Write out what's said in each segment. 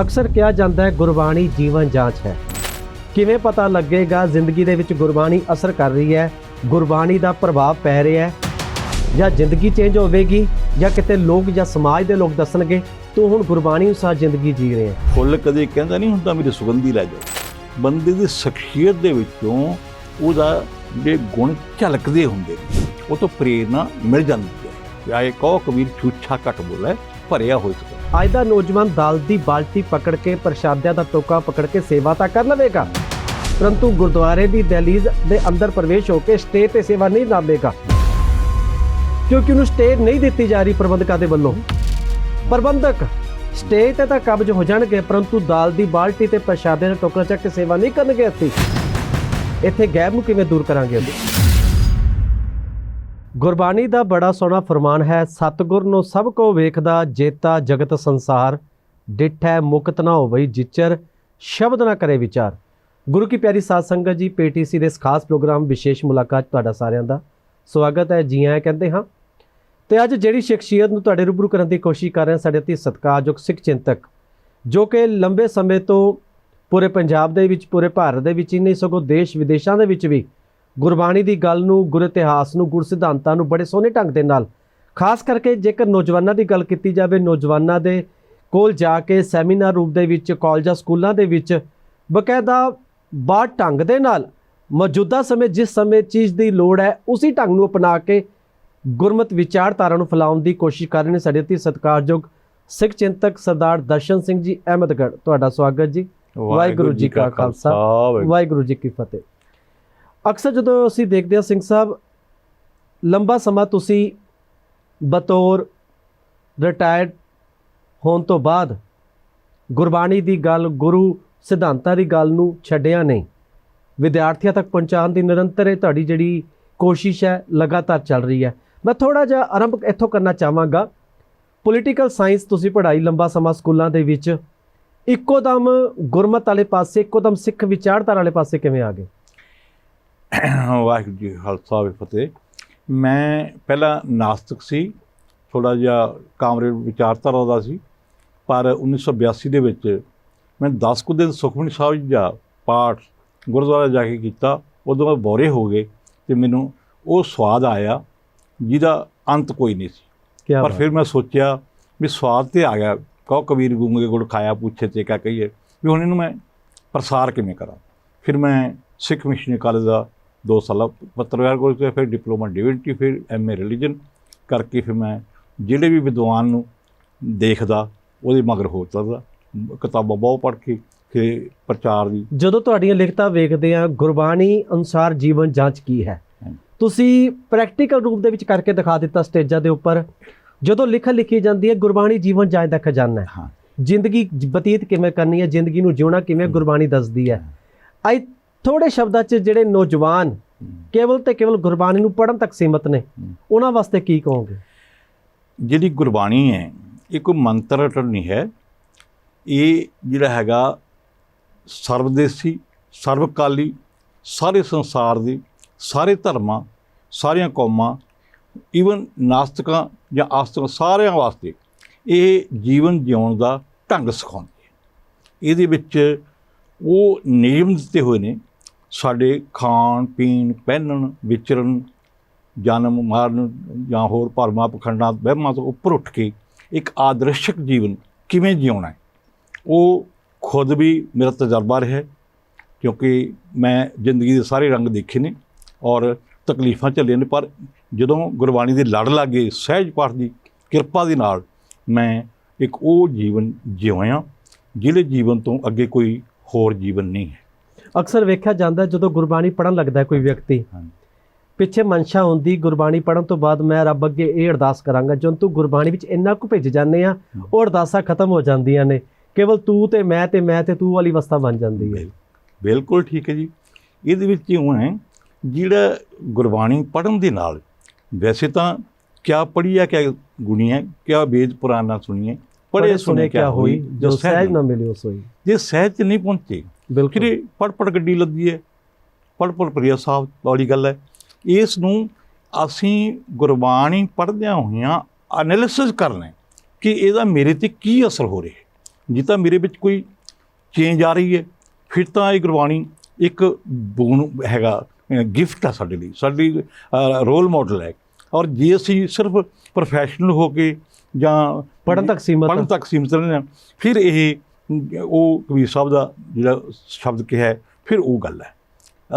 ਅਕਸਰ ਕਿਹਾ ਜਾਂਦਾ ਹੈ ਗੁਰਬਾਣੀ ਜੀਵਨ ਜਾਂਚ ਹੈ। ਕਿਵੇਂ ਪਤਾ ਲੱਗੇਗਾ ਜ਼ਿੰਦਗੀ ਦੇ ਵਿੱਚ ਗੁਰਬਾਣੀ ਅਸਰ ਕਰ ਰਹੀ ਹੈ, ਗੁਰਬਾਣੀ ਦਾ ਪ੍ਰਭਾਵ ਪੈ ਰਿਹਾ ਹੈ ਜਾਂ ਜ਼ਿੰਦਗੀ ਚੇਂਜ ਹੋਵੇਗੀ ਜਾਂ ਕਿਤੇ ਲੋਕ ਜਾਂ ਸਮਾਜ ਦੇ ਲੋਕ ਦੱਸਣਗੇ, ਤੂੰ ਹੁਣ ਗੁਰਬਾਣੀ ਅਨੁਸਾਰ ਜ਼ਿੰਦਗੀ ਜੀ ਰਿਹਾ ਹੈ। ਫੁੱਲ ਕਦੇ ਕਹਿੰਦਾ ਨਹੀਂ ਹੁੰਦਾ ਮੇਰੇ ਸੁਗੰਧੀ ਲੈ ਜਾਓ। ਬੰਦੇ ਦੀ ਸ਼ਖਸੀਅਤ ਦੇ ਵਿੱਚੋਂ ਉਹਦਾ ਜੇ ਗੁਣ ਝਲਕਦੇ ਹੁੰਦੇ ਉਹ ਤੋਂ ਪ੍ਰੇਰਣਾ ਮਿਲ ਜਾਂਦੀ ਹੈ। ਆਏ ਕਹੋ ਕਬੀਰ ਛੂਛਾ ਘਟ ਬੋਲੇ। ਭਰਿਆ ਹੋਇਆ ਸਕਦਾ ਅੱਜ ਦਾ ਨੌਜਵਾਨ ਦਾਲ ਦੀ ਬਾਲਟੀ ਪਕੜ ਕੇ ਪ੍ਰਸ਼ਾਦਿਆਂ ਦਾ ਟੋਕਾ ਪਕੜ ਕੇ ਸੇਵਾ ਤਾਂ ਕਰ ਲਵੇਗਾ, ਪਰੰਤੂ ਗੁਰਦੁਆਰੇ ਦੀ ਦਹਲੀਜ਼ ਦੇ ਅੰਦਰ ਪ੍ਰਵੇਸ਼ ਹੋ ਕੇ ਸਟੇਜ ਤੇ ਸੇਵਾ ਨਹੀਂ ਲਾਵੇਗਾ ਕਿਉਂਕਿ ਉਹਨੂੰ ਸਟੇਜ ਨਹੀਂ ਦਿੱਤੀ ਜਾ ਰਹੀ ਪ੍ਰਬੰਧਕਾਂ ਦੇ ਵੱਲੋਂ। ਪ੍ਰਬੰਧਕ, ਸਟੇ ਤੇ ਤਾਂ ਕਬਜ਼ ਹੋ ਜਾਣਗੇ, ਪਰੰਤੂ ਦਾਲ ਦੀ ਬਾਲਟੀ ਤੇ ਪ੍ਰਸ਼ਾਦੇ ਦਾ ਟੋਕਰਾ ਚੱਕ ਕੇ ਸੇਵਾ ਨਹੀਂ ਕਰਨਗੇ ਅਸੀਂ ਇੱਥੇ ਗੈਪ ਨੂੰ ਕਿਵੇਂ ਦੂਰ ਕਰਾਂਗੇ। ਅਸੀਂ ਗੁਰਬਾਣੀ ਦਾ ਬੜਾ ਸੋਹਣਾ ਫਰਮਾਨ ਹੈ, ਸਤਿਗੁਰ ਨੂੰ ਸਭ ਕੋ ਵੇਖਦਾ, ਜੇਤਾ ਜਗਤ ਸੰਸਾਰ। ਡਿਠੈ ਮੁਕਤ ਨਾ ਹੋਵਈ ਜਿਚਰ, ਸ਼ਬਦ ਨਾ ਕਰੇ ਵਿਚਾਰ। ਗੁਰੂ ਕੀ ਪਿਆਰੀ ਸਾਧ ਸੰਗਤ ਜੀ ਪੀਟੀਸੀ ਦੇ ਇਸ ਖਾਸ ਪ੍ਰੋਗਰਾਮ ਵਿਸ਼ੇਸ਼ ਮੁਲਾਕਾਤ ਤੁਹਾਡਾ ਸਾਰਿਆਂ ਦਾ ਸਵਾਗਤ ਹੈ। ਜੀ ਆਇਆਂ ਕਹਿੰਦੇ ਹਾਂ। ਤੇ ਅੱਜ ਜਿਹੜੀ ਸ਼ਖਸੀਅਤ ਨੂੰ ਤੁਹਾਡੇ ਰੂਬਰੂ ਕਰਨ ਦੀ ਕੋਸ਼ਿਸ਼ ਕਰ ਰਹੇ ਹਾਂ ਸਾਡੇ ਅਤੀ ਸਤਿਕਾਰਯੋਗ ਸਿੱਖ ਚਿੰਤਕ, ਜੋ ਕਿ ਲੰਬੇ ਸਮੇਂ ਤੋਂ ਪੂਰੇ ਪੰਜਾਬ ਦੇ ਵਿੱਚ, ਪੂਰੇ ਭਾਰਤ ਦੇ ਵਿੱਚ ਹੀ ਨਹੀਂ ਸਗੋਂ ਦੇਸ਼ ਵਿਦੇਸ਼ਾਂ ਦੇ ਵਿੱਚ ਵੀ ਗੁਰਬਾਣੀ ਦੀ ਗੱਲ ਨੂੰ ਗੁਰ ਇਤਿਹਾਸ ਨੂੰ ਗੁਰ ਸਿਧਾਂਤਾਂ ਨੂੰ ਬੜੇ ਸੋਹਣੇ ਢੰਗ ਦੇ ਨਾਲ। ਖਾਸ ਕਰਕੇ ਜੇਕਰ ਨੌਜਵਾਨਾਂ ਦੀ ਗੱਲ ਕੀਤੀ ਜਾਵੇ ਨੌਜਵਾਨਾਂ ਦੇ ਕੋਲ ਜਾ ਕੇ ਸੈਮੀਨਾਰ ਰੂਪ ਦੇ ਵਿੱਚ ਕਾਲਜਾਂ ਸਕੂਲਾਂ ਦੇ ਵਿੱਚ ਬਕਾਇਦਾ ਬਾਤ ਢੰਗ ਦੇ ਨਾਲ ਮੌਜੂਦਾ ਸਮੇਂ ਜਿਸ ਸਮੇਂ ਚੀਜ਼ ਦੀ ਲੋੜ ਹੈ ਉਸੇ ਢੰਗ ਨੂੰ ਅਪਣਾ ਕੇ ਗੁਰਮਤ ਵਿਚਾਰਧਾਰਾ ਨੂੰ ਫੈਲਾਉਣ ਦੀ ਕੋਸ਼ਿਸ਼ ਕਰ ਰਹੇ ਨੇ ਸਾਡੇ ਅਤੀ ਸਤਿਕਾਰਯੋਗ ਸਿੱਖ ਚਿੰਤਕ ਸਰਦਾਰ ਦਰਸ਼ਨ ਸਿੰਘ ਜੀ ਅਹਿਮਦਗੜ੍ਹ। ਤੁਹਾਡਾ ਸਵਾਗਤ ਜੀ। ਵਾਹਿਗੁਰੂ ਜੀ ਕਾ ਖਾਲਸਾ, ਵਾਹਿਗੁਰੂ ਜੀ ਕੀ ਫਤਿਹ। ਅਕਸਰ ਜਦੋਂ ਅਸੀਂ ਦੇਖਦੇ ਹਾਂ ਸਿੰਘ ਸਾਹਿਬ, ਲੰਬਾ ਸਮਾਂ ਤੁਸੀਂ ਬਤੌਰ ਰਿਟਾਇਰਡ ਹੋਣ ਤੋਂ ਬਾਅਦ ਗੁਰਬਾਣੀ ਦੀ ਗੱਲ, ਗੁਰੂ ਸਿਧਾਂਤਾਂ ਦੀ ਗੱਲ ਨੂੰ ਛੱਡਿਆ ਨਹੀਂ। ਵਿਦਿਆਰਥੀਆਂ ਤੱਕ ਪਹੁੰਚਾਉਣ ਦੀ ਨਿਰੰਤਰ ਇਹ ਤੁਹਾਡੀ ਜਿਹੜੀ ਕੋਸ਼ਿਸ਼ ਹੈ, ਲਗਾਤਾਰ ਚੱਲ ਰਹੀ ਹੈ। ਮੈਂ ਥੋੜਾ ਜਿਹਾ ਆਰੰਭ ਇੱਥੋਂ ਕਰਨਾ ਚਾਹਾਂਗਾ। ਪੋਲੀਟੀਕਲ ਸਾਇੰਸ ਤੁਸੀਂ ਪੜ੍ਹਾਈ ਲੰਬਾ ਸਮਾਂ ਸਕੂਲਾਂ ਦੇ ਵਿੱਚ, ਇੱਕੋ ਦਮ ਗੁਰਮਤ ਵਾਲੇ ਪਾਸੇ, ਇੱਕੋ ਦਮ ਸਿੱਖ ਵਿਚਾਰਧਾਰਾ ਵਾਲੇ ਪਾਸੇ ਕਿਵੇਂ ਆ ਗਏ? ਵਾਹਿਗੁਰੂ ਜੀ ਕਾ ਖਾਲਸਾ ਕੀ ਫਤਿਹ। ਮੈਂ ਪਹਿਲਾਂ ਨਾਸਤਿਕ ਸੀ ਥੋੜਾ ਜਿਹਾ ਕਾਮਰੇਡ ਵਿਚਾਰਧਾਰਾ ਦਾ ਸੀ ਪਰ 1982 ਦੇ ਵਿੱਚ ਮੈਂ 10 ਕੁ ਦਿਨ ਸੁਖਮਨੀ ਸਾਹਿਬ ਜੀ ਦਾ ਪਾਠ ਗੁਰਦੁਆਰਾ ਜਾ ਕੇ ਕੀਤਾ ਉਦੋਂ ਮੈਂ ਬੋਰੇ ਹੋ ਗਏ ਤੇ ਮੈਨੂੰ ਉਹ ਸਵਾਦ ਆਇਆ ਜਿਹਦਾ ਅੰਤ ਕੋਈ ਨਹੀਂ ਸੀ। ਕੀ ਪਰ ਫਿਰ ਮੈਂ ਸੋਚਿਆ ਵੀ ਸਵਾਦ ਤੇ ਆ ਗਿਆ ਕਹੋ ਕਬੀਰ ਗੂੰਗੇ ਗੁੜ ਖਾਇਆ ਪੁੱਛੇ ਤੇ ਕਿਆ ਕਹੀਏ ਵੀ ਹੁਣ ਇਹਨੂੰ ਮੈਂ ਪ੍ਰਸਾਰ ਕਿਵੇਂ ਕਰਾਂ? ਫਿਰ ਮੈਂ ਸਿੱਖ ਮਿਸ਼ਨਰੀ ਕਾਲਜ ਦਾ 2 ਸਾਲਾ ਪੱਤਰਕਾਰ ਕੋਰਸ ਤੇ ਫਿਰ ਡਿਪਲੋਮਾ ਡਿਵਿਨਿਟੀ ਫਿਰ ਐਮਏ ਰਿਲੀਜਨ ਕਰਕੇ ਫਿਰ ਮੈਂ ਜਿਹੜੇ ਵੀ ਵਿਦਵਾਨ ਨੂੰ ਦੇਖਦਾ ਉਹਦੇ ਮਗਰ ਹੋ ਚੱਲਦਾ ਕਿਤਾਬਾਂ ਬਹੁਤ ਪੜ੍ਹ ਕੇ ਫਿਰ ਪ੍ਰਚਾਰ ਦੀ ਜਦੋਂ ਤੁਹਾਡੀਆਂ ਲਿਖਤਾਂ ਵੇਖਦੇ ਆ ਗੁਰਬਾਣੀ ਅਨੁਸਾਰ ਜੀਵਨ ਜਾਂਚ ਕੀ ਹੈ। ਤੁਸੀਂ ਪ੍ਰੈਕਟੀਕਲ ਰੂਪ ਦੇ ਵਿੱਚ ਕਰਕੇ ਦਿਖਾ ਦਿੱਤਾ ਸਟੇਜਾਂ ਦੇ ਉੱਪਰ। ਜਦੋਂ ਲਿਖਣ ਲਿਖੀ ਜਾਂਦੀ ਹੈ ਗੁਰਬਾਣੀ ਜੀਵਨ ਜਾਂਚ ਦਾ ਖਜ਼ਾਨਾ ਹੈ। ਹਾਂ। ਜ਼ਿੰਦਗੀ ਬਤੀਤ ਕਿਵੇਂ ਕਰਨੀ ਹੈ ਜ਼ਿੰਦਗੀ ਨੂੰ ਜਿਉਣਾ ਕਿਵੇਂ ਗੁਰਬਾਣੀ ਦੱਸਦੀ ਹੈ। ਅੱਜ ਥੋੜੇ ਸ਼ਬਦਾਂ 'ਚ ਜਿਹੜੇ ਨੌਜਵਾਨ ਕੇਵਲ ਤੇ ਕੇਵਲ ਗੁਰਬਾਣੀ ਨੂੰ ਪੜ੍ਹਨ ਤੱਕ ਸੀਮਤ ਨੇ, ਉਹਨਾਂ ਵਾਸਤੇ ਕੀ ਕਹੋਗੇ? ਜਿਹੜੀ ਗੁਰਬਾਣੀ ਹੈ, ਇਹ ਕੋਈ ਮੰਤਰ ਰਟਣ ਨਹੀਂ ਹੈ। ਇਹ ਜਿਹੜਾ ਹੈਗਾ ਸਰਵਦੇਸੀ, ਸਰਵਕਾਲੀ, ਸਾਰੇ ਸੰਸਾਰ ਦੀ, ਸਾਰੇ ਧਰਮਾਂ, ਸਾਰੀਆਂ ਕੌਮਾਂ ਈਵਨ ਨਾਸਤਕਾਂ ਜਾਂ ਆਸਤਿਕਾਂ ਸਾਰਿਆਂ ਵਾਸਤੇ ਇਹ ਜੀਵਨ ਜਿਉਣ ਦਾ ਢੰਗ ਸਿਖਾਉਂਦੀ ਹੈ। ਇਹਦੇ ਵਿੱਚ ਉਹ ਨਿਯਮ ਦਿੱਤੇ ਹੋਏ ਨੇ ਸਾਡੇ ਖਾਣ, ਪੀਣ, ਪਹਿਨਣ, ਵਿਚਰਨ, ਜਨਮ, ਮਰਨ ਜਾਂ ਹੋਰ ਭਰਮਾਂ, ਪਖੰਡਾਂ, ਵਹਿਮਾਂ ਤੋਂ ਉੱਪਰ ਉੱਠ ਕੇ ਇੱਕ ਆਦਰਸ਼ਕ ਜੀਵਨ ਕਿਵੇਂ ਜਿਉਣਾ ਹੈ? ਉਹ ਖੁਦ ਵੀ ਮੇਰਾ ਤਜਰਬਾ ਰਿਹਾ ਕਿਉਂਕਿ ਮੈਂ ਜ਼ਿੰਦਗੀ ਦੇ ਸਾਰੇ ਰੰਗ ਦੇਖੇ ਨੇ ਔਰ ਤਕਲੀਫਾਂ ਝੱਲੀਆਂ ਨੇ, ਪਰ ਜਦੋਂ ਗੁਰਬਾਣੀ ਦੇ ਲੜ ਲੱਗੇ ਸਹਿਜ ਪਾਠ ਦੀ ਕਿਰਪਾ ਦੇ ਨਾਲ ਮੈਂ ਇੱਕ ਉਹ ਜੀਵਨ ਜਿਉਇਆ ਜਿਹੜੇ ਜੀਵਨ ਤੋਂ ਅੱਗੇ ਕੋਈ ਹੋਰ ਜੀਵਨ ਨਹੀਂ ਹੈ। ਅਕਸਰ ਵੇਖਿਆ ਜਾਂਦਾ ਜਦੋਂ ਗੁਰਬਾਣੀ ਪੜਨ ਲੱਗਦਾ ਕੋਈ ਵਿਅਕਤੀ। ਪਿੱਛੇ ਮਨਸ਼ਾ ਹੁੰਦੀ ਗੁਰਬਾਣੀ ਪੜਨ ਤੋਂ ਬਾਅਦ ਮੈਂ ਰੱਬ ਅੱਗੇ ਇਹ ਅਰਦਾਸ ਕਰਾਂਗਾ ਜਦੋਂ ਤੂੰ ਗੁਰਬਾਣੀ ਵਿੱਚ ਇੰਨਾ ਕੁ ਭਿੱਜ ਜਾਂਦੇ ਆ ਉਹ ਅਰਦਾਸਾਂ ਖਤਮ ਹੋ ਜਾਂਦੀਆਂ ਨੇ। ਕੇਵਲ ਤੂੰ ਤੇ ਮੈਂ ਤੇ ਮੈਂ ਤੇ ਤੂੰ ਵਾਲੀ ਅਵਸਥਾ ਬਣ ਜਾਂਦੀ ਹੈ। ਬਿਲ- ਬਿਲਕੁਲ ਠੀਕ ਹੈ ਜੀ। ਇਹਦੇ ਵਿੱਚ ਇਉਂ ਹੈ ਜਿਹੜਾ ਗੁਰਬਾਣੀ ਪੜਨ ਦੇ ਨਾਲ ਵੈਸੇ ਤਾਂ ਕਿਆ ਪੜ੍ਹੀ ਹੈ ਕਿਆ ਗੁਣੀ ਹੈ ਕਿਆ ਵੇਦ ਪੁਰਾਣ ਸੁਣੀਏ ਪੜ੍ਹੇ ਸੁਣੇ ਕਿਆ ਹੋਈ ਜੋ ਸਹਿਜ ਨਾ ਮਿਲਿਓ ਸੋਈ। ਜੇ ਸਹਿਜ ਨਹੀਂ ਪਹੁੰਚੇ ਕਿਰੇ ਪੜ ਪੜ ਗੱਡੀ ਲੱਦੀ ਹੈ ਪੜ ਪੜ ਪ੍ਰਿਆ ਸਾਹਿਬ ਵਾਲੀ ਗੱਲ ਹੈ। ਇਸ ਨੂੰ ਅਸੀਂ ਗੁਰਬਾਣੀ ਪੜ੍ਹਦਿਆਂ ਹੋਇਆਂ ਐਨਾਲਿਸਿਸ ਕਰਨਾ ਕਿ ਇਹਦਾ ਮੇਰੇ ਤੇ ਕੀ ਅਸਰ ਹੋ ਰਿਹਾ ਜੇ ਤਾਂ ਮੇਰੇ ਵਿੱਚ ਕੋਈ ਚੇਂਜ ਆ ਰਹੀ ਹੈ ਫਿਰ ਤਾਂ ਇਹ ਗੁਰਬਾਣੀ ਇੱਕ ਬੂਨ ਹੈਗਾ ਗਿਫਟ ਆ ਸਾਡੇ ਲਈ ਸਾਡੀ ਰੋਲ ਮਾਡਲ ਹੈ। ਔਰ ਜੇ ਅਸੀਂ ਸਿਰਫ ਪ੍ਰੋਫੈਸ਼ਨਲ ਹੋ ਕੇ ਜਾਂ ਪੜ੍ਹਨ ਤੱਕ ਸੀਮਤ ਪੜ੍ਹਨ ਆ। ਤੱਕ ਸੀਮਿਤ ਰਹਿੰਦੇ ਹਾਂ ਫਿਰ ਇਹ ਉਹ ਕਬੀਰ ਸਾਹਿਬ ਦਾ ਜਿਹੜਾ ਸ਼ਬਦ ਕਿਹਾ ਫਿਰ ਉਹ ਗੱਲ ਹੈ।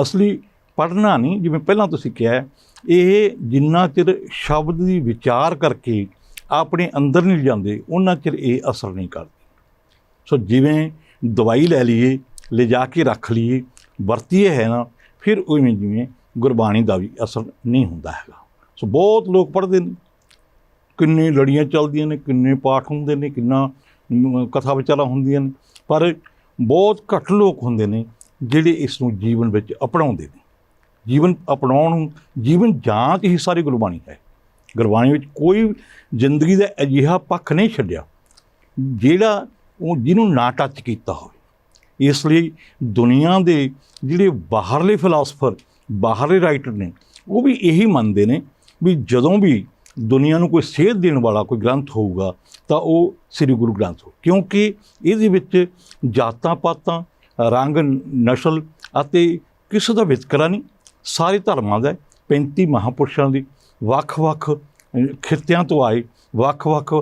ਅਸਲੀ ਪੜ੍ਹਨਾ ਨਹੀਂ, ਜਿਵੇਂ ਪਹਿਲਾਂ ਤੁਸੀਂ ਕਿਹਾ ਇਹ ਜਿੰਨਾ ਚਿਰ ਸ਼ਬਦ ਦੀ ਵਿਚਾਰ ਕਰਕੇ ਆਪਣੇ ਅੰਦਰ ਨਹੀਂ ਜਾਂਦੇ ਉਹਨਾਂ ਚਿਰ ਇਹ ਅਸਰ ਨਹੀਂ ਕਰਦੇ। ਸੋ ਜਿਵੇਂ ਦਵਾਈ ਲੈ ਲਈਏ, ਲਿਜਾ ਕੇ ਰੱਖ ਲਈਏ, ਵਰਤੀਏ ਹੈ ਨਾ, ਫਿਰ ਉਵੇਂ ਜਿਵੇਂ ਗੁਰਬਾਣੀ ਦਾ ਵੀ ਅਸਰ ਨਹੀਂ ਹੁੰਦਾ ਹੈਗਾ। ਸੋ ਬਹੁਤ ਲੋਕ ਪੜ੍ਹਦੇ ਨੇ। ਕਿੰਨੇ ਲੜੀਆਂ ਚੱਲਦੀਆਂ ਨੇ, ਕਿੰਨੇ ਪਾਠ ਹੁੰਦੇ ਨੇ, ਕਿੰਨਾ ਕਥਾ ਵਿਚਾਰਾਂ ਹੁੰਦੀਆਂ ਨੇ, ਪਰ ਬਹੁਤ ਘੱਟ ਲੋਕ ਹੁੰਦੇ ਨੇ ਜਿਹੜੇ ਇਸ ਨੂੰ ਜੀਵਨ ਵਿੱਚ ਅਪਣਾਉਂਦੇ ਨੇ। ਜੀਵਨ ਅਪਣਾਉਣ ਨੂੰ, ਜੀਵਨ ਜਾਂਚ ਹੀ ਸਾਰੀ ਗੁਰਬਾਣੀ ਹੈ। ਗੁਰਬਾਣੀ ਵਿੱਚ ਕੋਈ ਜ਼ਿੰਦਗੀ ਦਾ ਅਜਿਹਾ ਪੱਖ ਨਹੀਂ ਛੱਡਿਆ ਜਿਹੜਾ ਉਹ ਜਿਹਨੂੰ ਨਾ ਟੱਚ ਕੀਤਾ ਹੋਵੇ। ਇਸ ਲਈ ਦੁਨੀਆ ਦੇ ਜਿਹੜੇ ਬਾਹਰਲੇ ਫਿਲਾਸਫਰ ਬਾਹਰਲੇ ਰਾਈਟਰ ਨੇ, ਉਹ ਵੀ ਇਹੀ ਮੰਨਦੇ ਨੇ ਵੀ ਜਦੋਂ ਵੀ ਦੁਨੀਆ ਨੂੰ ਕੋਈ ਸੇਧ ਦੇਣ ਵਾਲਾ ਕੋਈ ਗ੍ਰੰਥ ਹੋਊਗਾ, ਤਾਂ ਉਹ ਸ੍ਰੀ ਗੁਰੂ ਗ੍ਰੰਥ ਹੋ ਕਿਉਂਕਿ ਇਹਦੇ ਵਿੱਚ ਜਾਤਾਂ ਪਾਤਾਂ, ਰੰਗ, ਨਸਲ ਅਤੇ ਕਿਸੇ ਦਾ ਵਿਤਕਰਾ ਨਹੀਂ, ਸਾਰੇ ਧਰਮਾਂ ਦਾ ਹੈ। 35 ਮਹਾਪੁਰਸ਼ਾਂ ਦੀ ਵੱਖ-ਵੱਖ ਖਿੱਤਿਆਂ ਤੋਂ ਆਏ ਵੱਖ-ਵੱਖ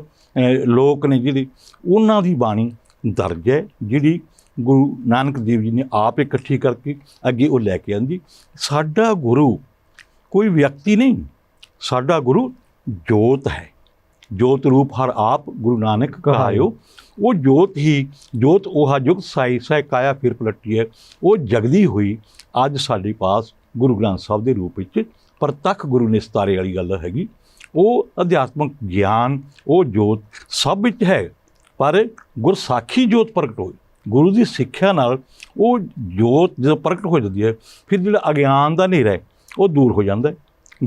ਲੋਕ ਨੇ ਜਿਹੜੇ, ਉਹਨਾਂ ਦੀ ਬਾਣੀ ਦਰਜ ਹੈ, ਜਿਹੜੀ ਗੁਰੂ ਨਾਨਕ ਦੇਵ ਜੀ ਨੇ ਆਪ ਇਕੱਠੀ ਕਰਕੇ ਅੱਗੇ ਉਹ ਲੈ ਕੇ ਆਂਦੀ, ਸਾਡਾ ਗੁਰੂ ਕੋਈ ਵਿਅਕਤੀ ਨਹੀਂ, ਸਾਡਾ ਗੁਰੂ ਜੋਤ ਹੈ। ਜੋਤ ਰੂਪ ਹਰ ਆਪ ਗੁਰੂ ਨਾਨਕ ਕਹਾਇਓ। ਉਹ ਜੋਤ ਹੀ ਜੋਤ ਉਹ ਜੁਗ ਸਾਈ ਸਹਿ ਕਾਇਆ ਫਿਰ ਪਲਟੀ ਹੈ। ਉਹ ਜਗਦੀ ਹੋਈ ਅੱਜ ਸਾਡੇ ਪਾਸ ਗੁਰੂ ਗ੍ਰੰਥ ਸਾਹਿਬ ਦੇ ਰੂਪ ਵਿੱਚ ਪ੍ਰਤੱਖ ਗੁਰੂ ਨੇ ਸਤਾਰੇ ਵਾਲੀ ਗੱਲ ਹੈਗੀ। ਉਹ ਅਧਿਆਤਮਕ ਗਿਆਨ ਉਹ ਜੋਤ ਸਭ ਵਿੱਚ ਹੈ ਪਰ ਗੁਰਸਾਖੀ ਜੋਤ ਪ੍ਰਗਟ ਹੋਈ। ਗੁਰੂ ਦੀ ਸਿੱਖਿਆ ਨਾਲ ਉਹ ਜੋਤ ਜਦੋਂ ਪ੍ਰਗਟ ਹੋ ਜਾਂਦੀ ਹੈ ਫਿਰ ਜਿਹੜਾ ਅਗਿਆਨ ਦਾ ਹਨੇਰਾ ਹੈ ਉਹ ਦੂਰ ਹੋ ਜਾਂਦਾ ਹੈ।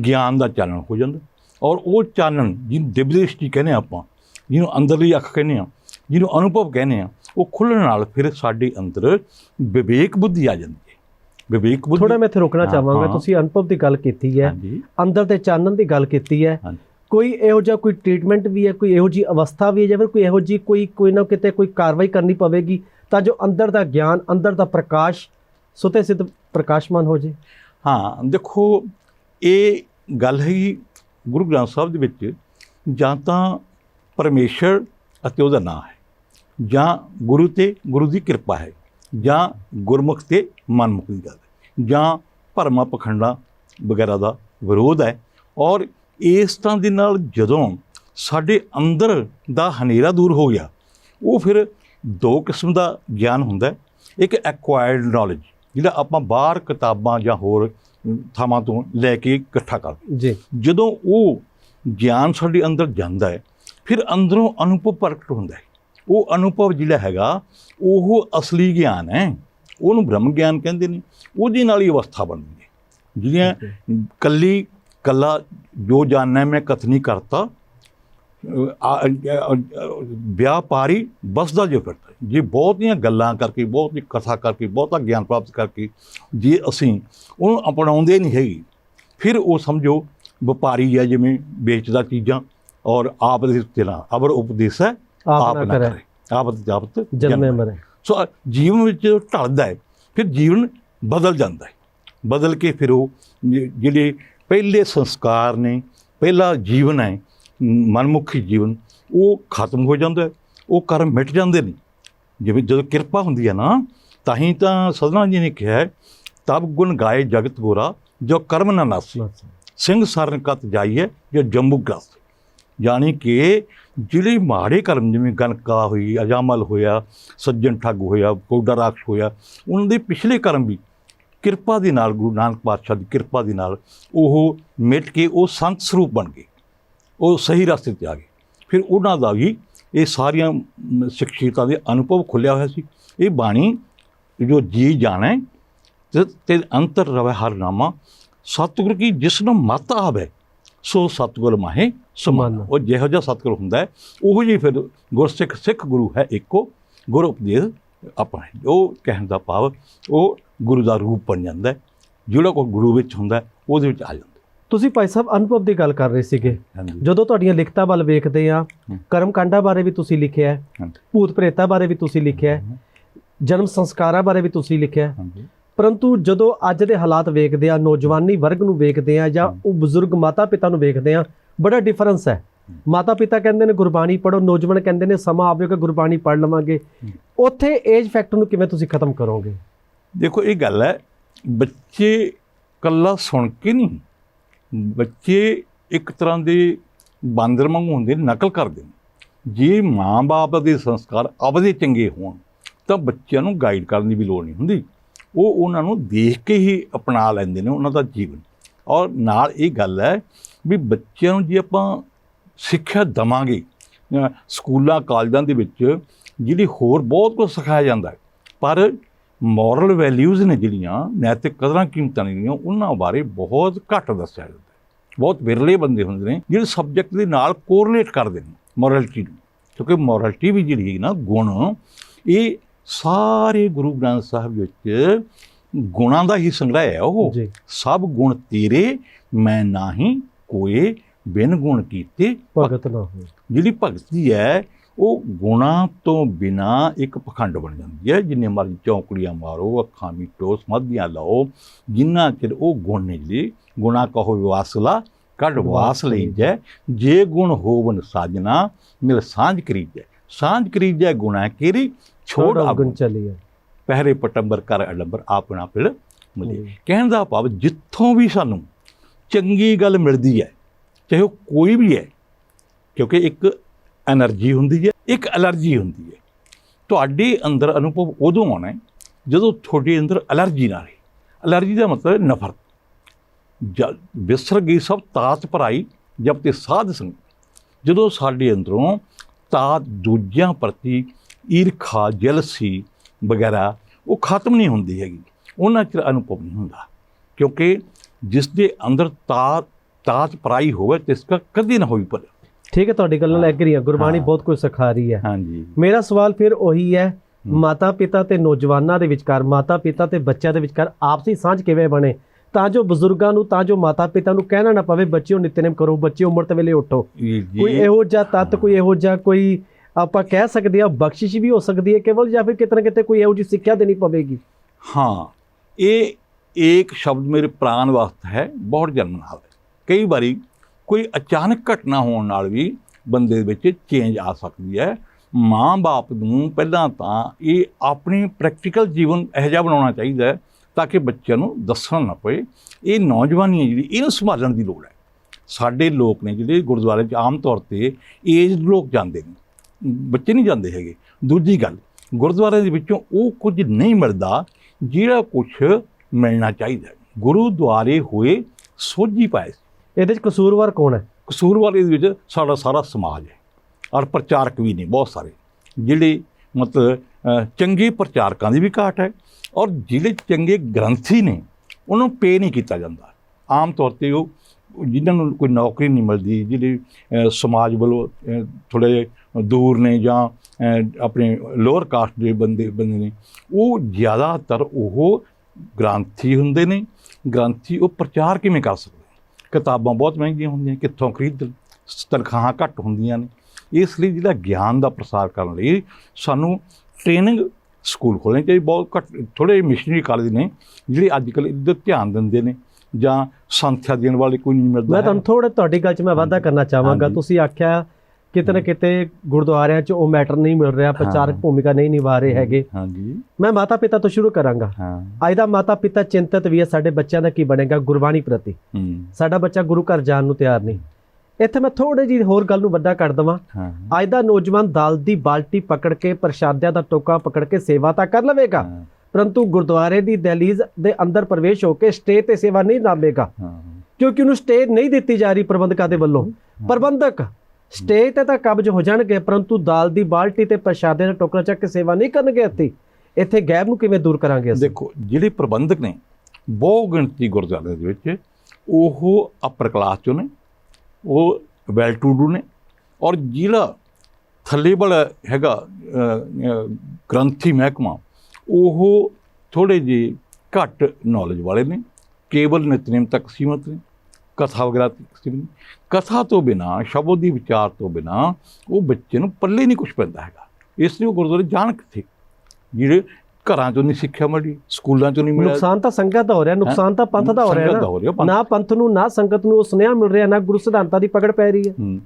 ਗਿਆਨ ਦਾ ਚਾਨਣ ਹੋ ਜਾਂਦਾ। ਔਰ ਉਹ ਚਾਨਣ ਜਿਹਨੂੰ ਦਿਵਦ੍ਰਿਸ਼ਟੀ ਕਹਿੰਦੇ ਆਪਾਂ ਜਿਹਨੂੰ ਅੰਦਰਲੀ ਅੱਖ ਕਹਿੰਦੇ ਆ ਜਿਹਨੂੰ ਅਨੁਭਵ ਕਹਿੰਦੇ ਆ ਉਹ ਖੁੱਲਣ ਨਾਲ ਫਿਰ ਸਾਡੇ ਅੰਦਰ ਵਿਵੇਕ ਬੁੱਧੀ ਆ ਜਾਂਦੀ ਹੈ ਵਿਵੇਕ ਬੁੱਧੀ ਥੋੜਾ ਮੈਂ ਇੱਥੇ ਰੋਕਣਾ ਚਾਹਾਂਗਾ। ਤੁਸੀਂ ਅਨੁਭਵ ਦੀ ਗੱਲ ਕੀਤੀ ਹੈ ਅੰਦਰ ਤੇ ਚਾਨਣ ਦੀ ਗੱਲ ਕੀਤੀ ਹੈ। ਕੋਈ ਇਹੋ ਜਿਹਾ ਕੋਈ ਟ੍ਰੀਟਮੈਂਟ ਵੀ ਹੈ ਕੋਈ ਇਹੋ ਜੀ ਅਵਸਥਾ ਵੀ ਹੈ ਜਾਂ ਫਿਰ ਕੋਈ ਇਹੋ ਜੀ ਕੋਈ ਕੋਈ ਨਾ ਕਿਤੇ ਕੋਈ ਕਾਰਵਾਈ ਕਰਨੀ ਪਵੇਗੀ ਤਾਂ ਜੋ ਅੰਦਰ ਦਾ ਗਿਆਨ ਅੰਦਰ ਦਾ ਪ੍ਰਕਾਸ਼ ਸੁਤੇ ਸਿੱਧ ਪ੍ਰਕਾਸ਼ਮਾਨ ਹੋ ਜੇ ਹਾਂ ਦੇਖੋ ਇਹ ਗੱਲ ਹੈਗੀ ਗੁਰੂ ਗ੍ਰੰਥ ਸਾਹਿਬ ਦੇ ਵਿੱਚ ਜਾਂ ਤਾਂ ਪਰਮੇਸ਼ਰ ਅਤੇ ਉਹਦਾ ਨਾਮ ਹੈ, ਜਾਂ ਗੁਰੂ ਤੇ ਗੁਰੂ ਦੀ ਕਿਰਪਾ ਹੈ, ਜਾਂ ਗੁਰਮੁਖ ਤੇ ਮਨਮੁਖ ਦੀ ਗੱਲ ਹੈ, ਜਾਂ ਭਰਮਾ ਪਖੰਡਾ ਵਗੈਰਾ ਦਾ ਵਿਰੋਧ ਹੈ। ਔਰ ਇਸ ਤਰ੍ਹਾਂ ਦੇ ਨਾਲ ਜਦੋਂ ਸਾਡੇ ਅੰਦਰ ਦਾ ਹਨੇਰਾ ਦੂਰ ਹੋ ਗਿਆ, ਉਹ ਫਿਰ ਦੋ ਕਿਸਮ ਦਾ ਗਿਆਨ ਹੁੰਦਾ ਇੱਕ ਐਕਵਾਇਰਡ ਨੌਲੇਜ ਜਿਹੜਾ ਆਪਾਂ ਬਾਹਰ ਕਿਤਾਬਾਂ ਜਾਂ ਹੋਰ ਥਾਵਾਂ ਤੋਂ ਲੈ ਕੇ ਇਕੱਠਾ ਕਰਦੇ ਜੀ। ਜਦੋਂ ਉਹ ਗਿਆਨ ਸਾਡੇ ਅੰਦਰ ਜਾਂਦਾ ਹੈ ਫਿਰ ਅੰਦਰੋਂ ਅਨੁਭਵ ਪ੍ਰਗਟ ਹੁੰਦਾ ਹੈ। ਉਹ ਅਨੁਭਵ ਜਿਹੜਾ ਹੈਗਾ ਉਹ ਅਸਲੀ ਗਿਆਨ ਹੈ। ਉਹਨੂੰ ਬ੍ਰਹਮ ਗਿਆਨ ਕਹਿੰਦੇ ਨੇ। ਉਹਦੇ ਨਾਲ ਹੀ ਅਵਸਥਾ ਬਣਦੀ ਹੈ। ਜਿਹੜੀਆਂ ਕੱਲੀ ਕੱਲਾ ਜੋ ਜਾਣਨਾ ਮੈਂ ਕਥਨੀ ਕਰਤਾ। ਵਿਆਪਾਰੀ ਬਸਦਾ ਜੋ ਫਿਰਦਾ। ਹੈ। ਜੇ ਬਹੁਤੀਆਂ ਗੱਲਾਂ ਕਰਕੇ ਬਹੁਤੀ ਕਥਾ ਕਰਕੇ ਬਹੁਤਾ ਗਿਆਨ ਪ੍ਰਾਪਤ ਕਰਕੇ ਜੇ ਅਸੀਂ ਉਹਨੂੰ ਅਪਣਾਉਂਦੇ ਨਹੀਂ ਹੈਗੇ ਫਿਰ ਉਹ ਸਮਝੋ ਵਪਾਰੀ ਹੈ ਜਿਵੇਂ ਵੇਚਦਾ ਚੀਜ਼ਾਂ ਔਰ ਆਪ ਦੇ ਤੇਰਾ ਅਬਰ ਉਪਦੇਸ਼ ਹੈ ਆਪ ਨਾ ਕਰੇ। ਆਪ ਜਾਪਤ ਜਨਮੇ ਮਰੇ। ਸੋ ਜੀਵਨ ਵਿੱਚ ਢਲਦਾ ਹੈ ਫਿਰ ਜੀਵਨ ਬਦਲ ਜਾਂਦਾ ਹੈ। ਬਦਲ ਕੇ ਫਿਰ ਉਹ ਜਿਹੜੇ ਪਹਿਲੇ ਸੰਸਕਾਰ ਨੇ ਪਹਿਲਾ ਜੀਵਨ ਹੈ ਮਨਮੁਖੀ ਜੀਵਨ ਉਹ ਖਤਮ ਹੋ ਜਾਂਦਾ ਹੈ ਉਹ ਕਰਮ ਮਿਟ ਜਾਂਦੇ ਨੇ। ਜਿਵੇਂ ਜਦੋਂ ਕਿਰਪਾ ਹੁੰਦੀ ਹੈ ਨਾ ਤਾਂ ਹੀ ਤਾਂ ਸਦਨਾ ਜੀ ਨੇ ਕਿਹਾ ਤਬ ਗੁਣ ਗਾਏ ਜਗਤ ਗੋਰਾ ਜੋ ਕਰਮ ਨਾ ਨਾਸੀ। ਸਿੰਘ ਸਰਨ ਕਤ ਜਾਈਏ ਜੋ ਜੰਮੂ ਗ੍ਰਸਤ। ਯਾਨੀ ਕਿ ਜਿਹੜੇ ਮਾੜੇ ਕਰਮ ਜਿਵੇਂ ਗਨਕਾ ਹੋਈ ਅਜਾਮਲ ਹੋਇਆ ਸੱਜਣ ਠੱਗ ਹੋਇਆ ਕੋਡਾ ਰਾਖਸ਼ ਹੋਇਆ ਉਹਨਾਂ ਦੇ ਪਿਛਲੇ ਕਰਮ ਵੀ ਕਿਰਪਾ ਦੇ ਨਾਲ ਗੁਰੂ ਨਾਨਕ ਪਾਤਸ਼ਾਹ ਦੀ ਕਿਰਪਾ ਦੇ ਨਾਲ ਉਹ ਮਿਟ ਕੇ ਉਹ ਸੰਤ ਸਰੂਪ ਬਣ ਗਏ। ਉਹ ਸਹੀ ਰਸਤੇ ਤੇ ਆ ਗਏ। ਫਿਰ ਉਹਨਾਂ ਦਾ ਵੀ ਇਹ ਸਾਰੀਆਂ ਸਿੱਖਿਅਤਾਂ ਦੇ ਅਨੁਭਵ ਖੁੱਲਿਆ ਹੋਇਆ ਸੀ। ਇਹ ਬਾਣੀ ਜੋ ਜੀ ਜਾਣੈ ਤੇ ਅੰਤਰ ਰਵੈ ਹਰ ਨਾਮਾ ਸਤਿਗੁਰ ਕੀ ਜਿਸ ਨੂੰ ਮਤ ਆਵੇ ਸੋ ਸਤਿਗੁਰ ਮਾਹੇ ਸਮਾਨ। ਉਹ ਜਿਹੋ ਜਿਹਾ ਸਤਿਗੁਰ ਹੁੰਦਾ ਹੈ ਉਹੋ ਜਿਹੀ ਫਿਰ ਗੁਰਸਿੱਖ ਸਿੱਖ ਗੁਰੂ ਹੈ ਇੱਕੋ ਗੁਰ ਉਪਦੇਸ਼ ਆਪਣਾ। ਉਹ ਕਹਿਣ ਦਾ ਭਾਵ ਉਹ ਗੁਰੂ ਦਾ ਰੂਪ ਬਣ ਜਾਂਦਾ ਜਿਹੜਾ ਕੋਈ ਗੁਰੂ ਵਿੱਚ ਹੁੰਦਾ ਉਹਦੇ ਵਿੱਚ ਆ ਜਾਂਦਾ ਤੁਸੀਂ ਭਾਈ ਸਾਹਿਬ ਅਨੁਭਵ ਦੀ ਗੱਲ ਕਰ ਰਹੇ ਸੀਗੇ। ਜਦੋਂ ਤੁਹਾਡੀਆਂ ਲਿਖਤਾਂ ਵੱਲ ਵੇਖਦੇ ਆ। ਕਰਮ ਕਾਂਡਾਂ ਬਾਰੇ ਵੀ ਤੁਸੀਂ ਲਿਖਿਆ ਹੈ। ਭੂਤ ਪ੍ਰੇਤਾਂ ਬਾਰੇ ਵੀ ਤੁਸੀਂ ਲਿਖਿਆ ਹੈ ਜਨਮ ਸੰਸਕਾਰਾਂ ਬਾਰੇ ਵੀ ਤੁਸੀਂ ਲਿਖਿਆ ਹੈ। ਪਰੰਤੂ ਜਦੋਂ ਅੱਜ ਦੇ ਹਾਲਾਤ ਵੇਖਦੇ ਆ ਨੌਜਵਾਨੀ ਵਰਗ ਨੂੰ ਵੇਖਦੇ ਆ ਜਾਂ। ਉਹ ਬਜ਼ੁਰਗ ਮਾਤਾ ਪਿਤਾ ਨੂੰ ਵੇਖਦੇ ਆ ਬੜਾ ਡਿਫਰੈਂਸ ਹੈ। ਮਾਤਾ ਪਿਤਾ ਕਹਿੰਦੇ ਨੇ ਗੁਰਬਾਣੀ ਪੜੋ ਨੌਜਵਾਨ ਕਹਿੰਦੇ ਨੇ ਸਮਾਂ ਆਵੇਗਾ ਗੁਰਬਾਣੀ ਪੜ ਲਵਾਂਗੇ। ਉੱਥੇ ਏਜ ਫੈਕਟਰ ਨੂੰ ਕਿਵੇਂ ਤੁਸੀਂ ਖਤਮ ਕਰੋਗੇ? ਦੇਖੋ ਇਹ ਗੱਲ ਹੈ ਬੱਚੇ ਕੱਲਾ ਸੁਣ ਕੇ ਨਹੀਂ ਬੱਚੇ ਇੱਕ ਤਰ੍ਹਾਂ ਦੇ ਬਾਂਦਰ ਵਾਂਗੂ ਹੁੰਦੇ ਨੇ, ਨਕਲ ਕਰਦੇ ਨੇ। ਜੇ ਮਾਂ-ਬਾਪ ਦੇ ਸੰਸਕਾਰ ਆਪਦੇ ਚੰਗੇ ਹੋਣ ਤਾਂ ਬੱਚਿਆਂ ਨੂੰ ਗਾਈਡ ਕਰਨ ਦੀ ਵੀ ਲੋੜ ਨਹੀਂ ਹੁੰਦੀ। ਉਹ ਉਹਨਾਂ ਨੂੰ ਦੇਖ ਕੇ ਹੀ ਅਪਣਾ ਲੈਂਦੇ ਨੇ ਉਹਨਾਂ ਦਾ ਜੀਵਨ। ਔਰ ਨਾਲ ਇਹ ਗੱਲ ਹੈ ਵੀ ਬੱਚਿਆਂ ਨੂੰ ਜੇ ਆਪਾਂ ਸਿੱਖਿਆ ਦਵਾਂਗੇ ਸਕੂਲਾਂ ਕਾਲਜਾਂ ਦੇ ਵਿੱਚ ਜਿਹੜੀ ਹੋਰ ਬਹੁਤ ਕੁਝ ਸਿਖਾਇਆ ਜਾਂਦਾ ਹੈ ਪਰ ਮੋਰਲ ਵੈਲਿਊਜ਼ ਨੇ ਜਿਹੜੀਆਂ ਨੈਤਿਕ ਕਦਰਾਂ ਕੀਮਤਾਂ ਨੇ ਜਿਹੜੀਆਂ ਉਹਨਾਂ ਬਾਰੇ ਬਹੁਤ ਘੱਟ ਦੱਸਿਆ ਜਾਂਦਾ ਹੈ। ਬਹੁਤ ਵਿਰਲੇ ਬੰਦੇ ਹੁੰਦੇ ਨੇ ਜਿਹੜੇ ਸਬਜੈਕਟ ਦੇ ਨਾਲ ਕੋਰਿਲੇਟ ਕਰਦੇ ਨੇ ਮੋਰਲਿਟੀ ਨੂੰ। ਕਿਉਂਕਿ ਮੋਰਲਿਟੀ ਵੀ ਜਿਹੜੀ ਹੈ ਨਾ ਗੁਣ ਇਹ ਸਾਰੇ ਗੁਰੂ ਗ੍ਰੰਥ ਸਾਹਿਬ ਵਿੱਚ ਗੁਣਾਂ ਦਾ ਹੀ ਸੰਗ੍ਰਹਿ ਹੈ ਉਹ। ਸਭ ਗੁਣ ਤੇਰੇ ਮੈਂ ਨਾਹੀ ਕੋਏ ਬਿਨ ਗੁਣ ਕੀਤੇ ਭਗਤ ਨਾ ਹੋ ਜਿਹੜੀ ਭਗਤੀ ਹੈ ਉਹ ਗੁਣਾ ਤੋਂ ਬਿਨਾ ਇੱਕ ਪਖੰਡ ਬਣ ਜਾਂਦੀ ਹੈ। ਜਿੰਨੇ ਮਰਜ਼ੀ ਚੌਂਕੜੀਆਂ ਮਾਰੋ ਅੱਖਾਂ ਮੀਟੋ ਸਮਾਧੀਆਂ ਲਾਓ ਜਿੰਨਾ ਚਿਰ ਉਹ ਗੁਣ ਨਹੀਂ ਲਈ ਗੁਣਾ ਕਹੋ ਵਾਸਲਾ ਕੱਢ ਵਾਸ ਲਈ ਜੈ ਜੇ ਗੁਣ ਹੋਵਨ ਸਾਜਨਾ ਮਿਲ ਸਾਂਝ ਕਰੀਜੈ। ਸਾਂਝ ਕਰੀਜੈ ਗੁਣਾ ਕੇਰੀ ਛੋੜ ਅਗਨ ਚਲੀਏ ਪਹਿਰੇ ਪਟੰਬਰ ਕਰ ਅਡੰਬਰ ਆਪਣਾ ਪਿੜ ਮਿਲੇ। ਕਹਿਣ ਦਾ ਭਾਵ ਜਿੱਥੋਂ ਵੀ ਸਾਨੂੰ ਚੰਗੀ ਗੱਲ ਮਿਲਦੀ ਹੈ ਚਾਹੇ ਉਹ ਕੋਈ ਵੀ ਹੈ ਕਿਉਂਕਿ ਇੱਕ એનર્ਜੀ ਹੁੰਦੀ ਹੈ, ਇੱਕ ਅਲਰਜੀ ਹੁੰਦੀ ਹੈ। ਤੁਹਾਡੇ ਅੰਦਰ ਅਨੁਭਵ ਉਦੋਂ ਆਉਣਾ ਜਦੋਂ ਤੁਹਾਡੇ ਅੰਦਰ ਅਲਰਜੀ ਨਾ ਰਹੀ। ਅਲਰਜੀ ਦਾ ਮਤਲਬ ਨਫ਼ਰਤ। ਜਦ ਵਿਸਰ ਗਈ ਸਭ ਤਾਤ ਭਰਾਈ ਜਦ ਤੇ ਸਾਧ ਸੰਗ ਜਦੋਂ ਸਾਡੇ ਅੰਦਰੋਂ ਤਾਤ ਦੂਜਿਆਂ ਪ੍ਰਤੀ ਈਰਖਾ, ਜਲਸੀ ਵਗੈਰਾ ਉਹ ਖਤਮ ਨਹੀਂ ਹੁੰਦੀ ਹੈਗੀ, ਉਹਨਾਂ 'ਚ ਅਨੁਭਵ ਨਹੀਂ ਹੁੰਦਾ। ਕਿਉਂਕਿ ਜਿਸ ਦੇ ਅੰਦਰ ਤਾਤ ਤਾਤ ਪਰਾਈ ਹੋਵੇ ਤਿਸ ਕਾ ਕਦੇ ਨਾ ਹੋਈ ਪਰ ਠੀਕ ਹੈ ਤੁਹਾਡੀ ਗੱਲ ਨਾਲ ਐਗਰੀ ਹਾਂ ਗੁਰਬਾਣੀ। ਬਹੁਤ ਕੁਝ ਸਿਖਾ ਰਹੀ ਹੈ। ਹਾਂਜੀ। ਮੇਰਾ ਸਵਾਲ ਫਿਰ ਉਹੀ ਹੈ। ਮਾਤਾ ਪਿਤਾ ਤੇ ਨੌਜਵਾਨਾਂ ਦੇ ਵਿਚਕਾਰ ਮਾਤਾ ਪਿਤਾ ਤੇ ਬੱਚਿਆਂ ਦੇ ਵਿਚਕਾਰ ਆਪਸੀ ਸਾਂਝ ਕਿਵੇਂ ਬਣੇ? ਤਾਂ ਜੋ ਬਜ਼ੁਰਗਾਂ ਨੂੰ ਤਾਂ ਜੋ ਮਾਤਾ ਪਿਤਾ ਨੂੰ ਕਹਿਣਾ ਨਾ ਪਵੇ ਬੱਚਿਓ ਨਿਤਨੇਮ ਕਰੋ ਬੱਚਿਓ ਉਮਰ ਤੇ ਵੇਲੇ ਉੱਠੋ। ਕੋਈ ਇਹੋ ਜਿਹਾ ਤੱਤ ਕੋਈ ਇਹੋ ਜਿਹਾ ਕੋਈ ਆਪਾਂ ਕਹਿ ਸਕਦੇ ਆ ਬਖਸ਼ਿਸ਼ ਵੀ ਹੋ ਸਕਦੀ ਹੈ ਕੇਵਲ ਜਾਂ ਫਿਰ ਕਿਤੇ ਨਾ ਕਿਤੇ ਕੋਈ ਇਹੋ ਜਿਹੀ ਸਿੱਖਿਆ ਦੇਣੀ ਪਵੇਗੀ? ਹਾਂ ਇਹ ਇੱਕ ਸ਼ਬਦ ਮੇਰੇ ਪ੍ਰਾਨ ਵਾਸਤੇ ਹੈ ਬਹੁਤ ਜਨਮ ਨਾਲ ਕਈ ਵਾਰੀ ਕੋਈ ਅਚਾਨਕ ਘਟਨਾ ਹੋਣ ਨਾਲ ਵੀ ਬੰਦੇ ਦੇ ਵਿੱਚ ਚੇਂਜ ਆ ਸਕਦੀ ਹੈ। ਮਾਂ-ਬਾਪ ਨੂੰ ਪਹਿਲਾਂ ਤਾਂ ਇਹ ਆਪਣੀ ਪ੍ਰੈਕਟੀਕਲ ਜੀਵਨ ਇਹੋ ਜਿਹਾ ਬਣਾਉਣਾ ਚਾਹੀਦਾ ਹੈ ਤਾਂ ਕਿ ਬੱਚਿਆਂ ਨੂੰ ਦੱਸਣਾ ਨਾ ਪਏ। ਇਹ ਨੌਜਵਾਨੀ ਹੈ ਜਿਹੜੀ, ਇਹਨੂੰ ਸੰਭਾਲਣ ਦੀ ਲੋੜ ਹੈ। ਸਾਡੇ ਲੋਕ ਨੇ ਜਿਹੜੇ ਗੁਰਦੁਆਰੇ 'ਚ ਆਮ ਤੌਰ ਤੇ ਏਜ ਲੋਕ ਜਾਂਦੇ ਨੇ, ਬੱਚੇ ਨਹੀਂ ਜਾਂਦੇ ਹੈਗੇ। ਦੂਜੀ ਗੱਲ, ਗੁਰਦੁਆਰੇ ਦੇ ਵਿੱਚੋਂ ਉਹ ਕੁਝ ਨਹੀਂ ਮਿਲਦਾ ਜਿਹੜਾ ਕੁਝ ਮਿਲਣਾ ਚਾਹੀਦਾ ਗੁਰਦੁਆਰੇ ਹੋਏ ਸੋਝੀ ਪਾਏ ਇਹਦੇ ਚ ਕਸੂਰਵਾਰ ਕੌਣ ਹੈ? ਕਸੂਰਵਾਰ ਇਹਦੇ ਵਿੱਚ ਸਾਡਾ ਸਾਰਾ ਸਮਾਜ ਹੈ। ਔਰ ਪ੍ਰਚਾਰਕ ਵੀ ਨੇ, ਬਹੁਤ ਸਾਰੇ। ਜਿਹੜੇ ਮਤਲਬ ਚੰਗੇ ਪ੍ਰਚਾਰਕਾਂ ਦੀ ਵੀ ਘਾਟ ਹੈ ਔਰ ਜਿਹੜੇ ਚੰਗੇ ਗ੍ਰੰਥੀ ਨੇ, ਉਹਨਾਂ ਨੂੰ ਪੇ ਨਹੀਂ ਕੀਤਾ ਜਾਂਦਾ। ਆਮ ਤੌਰ ਤੇ ਉਹ, ਜਿਨ੍ਹਾਂ ਨੂੰ ਕੋਈ ਨੌਕਰੀ ਨਹੀਂ ਮਿਲਦੀ, ਜਿਹੜੇ ਸਮਾਜ ਵੱਲੋਂ ਥੋੜੇ ਦੂਰ ਨੇ ਜਾਂ ਆਪਣੇ ਲੋਅਰ ਕਾਸਟ ਦੇ ਬੰਦੇ ਬੰਦੇ ਨੇ, ਉਹ ਜ਼ਿਆਦਾਤਰ ਉਹ ਗ੍ਰੰਥੀ ਹੁੰਦੇ ਨੇ। ਗ੍ਰੰਥੀ ਉਹ ਪ੍ਰਚਾਰ ਕਿਵੇਂ ਕਰ ਸਕਦੇ? ਕਿਤਾਬਾਂ ਬਹੁਤ ਮਹਿੰਗੀਆਂ ਹੁੰਦੀਆਂ ਕਿੱਥੋਂ ਖਰੀਦਣ ਤਨਖਾਹਾਂ ਘੱਟ ਹੁੰਦੀਆਂ ਨੇ ਇਸ ਲਈ ਜਿਹੜਾ ਗਿਆਨ ਦਾ ਪ੍ਰਸਾਰ ਕਰਨ ਲਈ ਸਾਨੂੰ ਟ੍ਰੇਨਿੰਗ ਸਕੂਲ ਖੋਲ੍ਹਣੇ ਚਾਹੀਦੇ ਬਹੁਤ ਘੱਟ ਥੋੜੇ ਮਿਸ਼ਨਰੀ ਕਾਲਜ ਨੇ ਜਿਹੜੇ ਅੱਜ ਕੱਲ੍ਹ ਇੱਧਰ ਧਿਆਨ ਦਿੰਦੇ ਨੇ ਜਾਂ ਸੰਥਿਆ ਦੇਣ ਵਾਲੇ ਕੋਈ ਨਹੀਂ ਮਿਲਦਾ ਮੈਂ। ਤੁਹਾਨੂੰ ਥੋੜਾ ਤੁਹਾਡੀ ਗੱਲ 'ਚ ਮੈਂ ਵਾਅਦਾ। ਕਰਨਾ ਚਾਹਾਂਗਾ। ਤੁਸੀਂ ਆਖਿਆ ਕਿਤੇ ਨਾ ਕਿਤੇ ਗੁਰਦੁਆਰਿਆਂ 'ਚ ਉਹ ਮੈਟਰ ਨਹੀਂ ਮਿਲ ਰਿਹਾ ਪ੍ਰਚਾਰਕ। ਭੂਮਿਕਾ ਨਹੀਂ ਨਿਭਾ ਰਹੇ ਹੈਗੇ। ਹਾਂਜੀ। ਮੈਂ ਮਾਤਾ ਪਿਤਾ ਤੋਂ ਸ਼ੁਰੂ ਕਰਾਂਗਾ। ਹਾਂ। ਅੱਜ ਦਾ ਮਾਤਾ ਪਿਤਾ ਚਿੰਤਤ ਵੀ ਹੈ ਸਾਡੇ ਬੱਚਿਆਂ ਦਾ ਕੀ ਬਣੇਗਾ ਗੁਰਬਾਣੀ ਪ੍ਰਤੀ। ਸਾਡਾ ਬੱਚਾ ਗੁਰੂ ਘਰ ਜਾਣ ਨੂੰ ਤਿਆਰ ਨਹੀਂ। ਇੱਥੇ ਮੈਂ ਥੋੜੀ ਜਿਹੀ ਹੋਰ ਗੱਲ ਨੂੰ ਵੱਡਾ ਕਰ ਦਵਾਂ। ਅੱਜ ਦਾ ਨੌਜਵਾਨ ਦਾਲ ਦੀ ਬਾਲਟੀ ਪਕੜ ਕੇ ਪ੍ਰਸ਼ਾਦਿਆਂ ਦਾ ਟੋਕਾ ਪਕੜ ਕੇ ਸੇਵਾ ਤਾਂ ਕਰ ਲਵੇਗਾ ਪਰੰਤੂ ਗੁਰਦੁਆਰੇ ਦੀ ਦਹਲੀਜ਼ ਦੇ ਅੰਦਰ ਪ੍ਰਵੇਸ਼ ਹੋ ਕੇ ਸਟੇਜ ਤੇ ਸੇਵਾ ਨਹੀਂ ਨਾਮੇਗਾ। ਹਾਂ। ਕਿਉਂਕਿ ਉਹਨੂੰ ਸਟੇਜ ਨਹੀਂ ਦਿੱਤੀ ਜਾ ਰਹੀ ਪ੍ਰਬੰਧਕਾਂ ਦੇ ਵੱਲੋਂ। ਪ੍ਰਬੰਧਕ ਸਟੇਜ ਤੇ ਤਾਂ ਕਬਜ਼ ਹੋ ਜਾਣਗੇ, ਪਰੰਤੂ ਦਾਲ ਦੀ ਬਾਲਟੀ ਤੇ ਪ੍ਰਸ਼ਾਦੇ ਦਾ ਟੋਕਰਾ ਚੱਕ ਕੇ ਸੇਵਾ ਨਹੀਂ ਕਰਨਗੇ ਇੱਥੇ। ਇੱਥੇ ਗੈਬ ਨੂੰ ਕਿਵੇਂ ਦੂਰ ਕਰਾਂਗੇ ਅਸੀਂ? ਦੇਖੋ, ਜਿਹੜੇ ਪ੍ਰਬੰਧਕ ਨੇ, ਬਹੁ ਗਿਣਤੀ ਗੁਰਦੁਆਰਿਆਂ ਦੇ ਵਿੱਚ, ਉਹ ਅਪਰ ਕਲਾਸ ਚੋਂ ਨੇ, ਉਹ ਵੈਲ ਟੂ ਡੂ ਨੇ, ਔਰ ਜਿਹੜਾ ਥੱਲੇ ਵਾਲਾ ਹੈਗਾ ਗ੍ਰੰਥੀ ਮਹਿਕਮਾ, ਉਹ ਥੋੜੇ ਜਿਹੇ ਘੱਟ ਨੌਲੇਜ ਵਾਲੇ ਨੇ, ਕੇਵਲ ਨਿਤਨੇਮ ਤੱਕ ਸੀਮਤ ਨੇ। ਕਥਾ ਵਗੈਰਾ। ਕਥਾ ਤੋਂ ਬਿਨਾ ਸ਼ਬਦ ਦੀ ਵਿਚਾਰ ਤੋਂ ਬਿਨਾ ਉਹ ਬੱਚੇ ਨੂੰ ਪੱਲੇ ਨਹੀਂ ਕੁਝ ਪੈਂਦਾ ਹੈਗਾ। ਇਸ ਲਈ ਉਹ ਗੁਰਦੁਆਰੇ ਜਾਣ ਕਿੱਥੇ? ਜਿਹੜੇ ਘਰਾਂ ਚੋਂ ਨਹੀਂ ਸਿੱਖਿਆ ਮਿਲੀ ਸਕੂਲਾਂ ਚੋਂ ਨਹੀਂ ਮਿਲਿਆ। ਨੁਕਸਾਨ ਤਾਂ ਸੰਗਤ ਦਾ ਹੋ ਰਿਹਾ ਨੁਕਸਾਨ ਤਾਂ ਪੰਥ ਦਾ ਹੋ ਰਿਹਾ ਨਾ। ਪੰਥ। ਨਾ ਪੰਥ ਨੂੰ ਨਾ ਸੰਗਤ ਨੂੰ ਉਹ ਸੁਨੇਹਾ ਮਿਲ ਰਿਹਾ ਨਾ ਗੁਰੂ ਸਿਧਾਂਤਾਂ ਦੀ ਪਕੜ ਪੈ ਰਹੀ ਹੈ।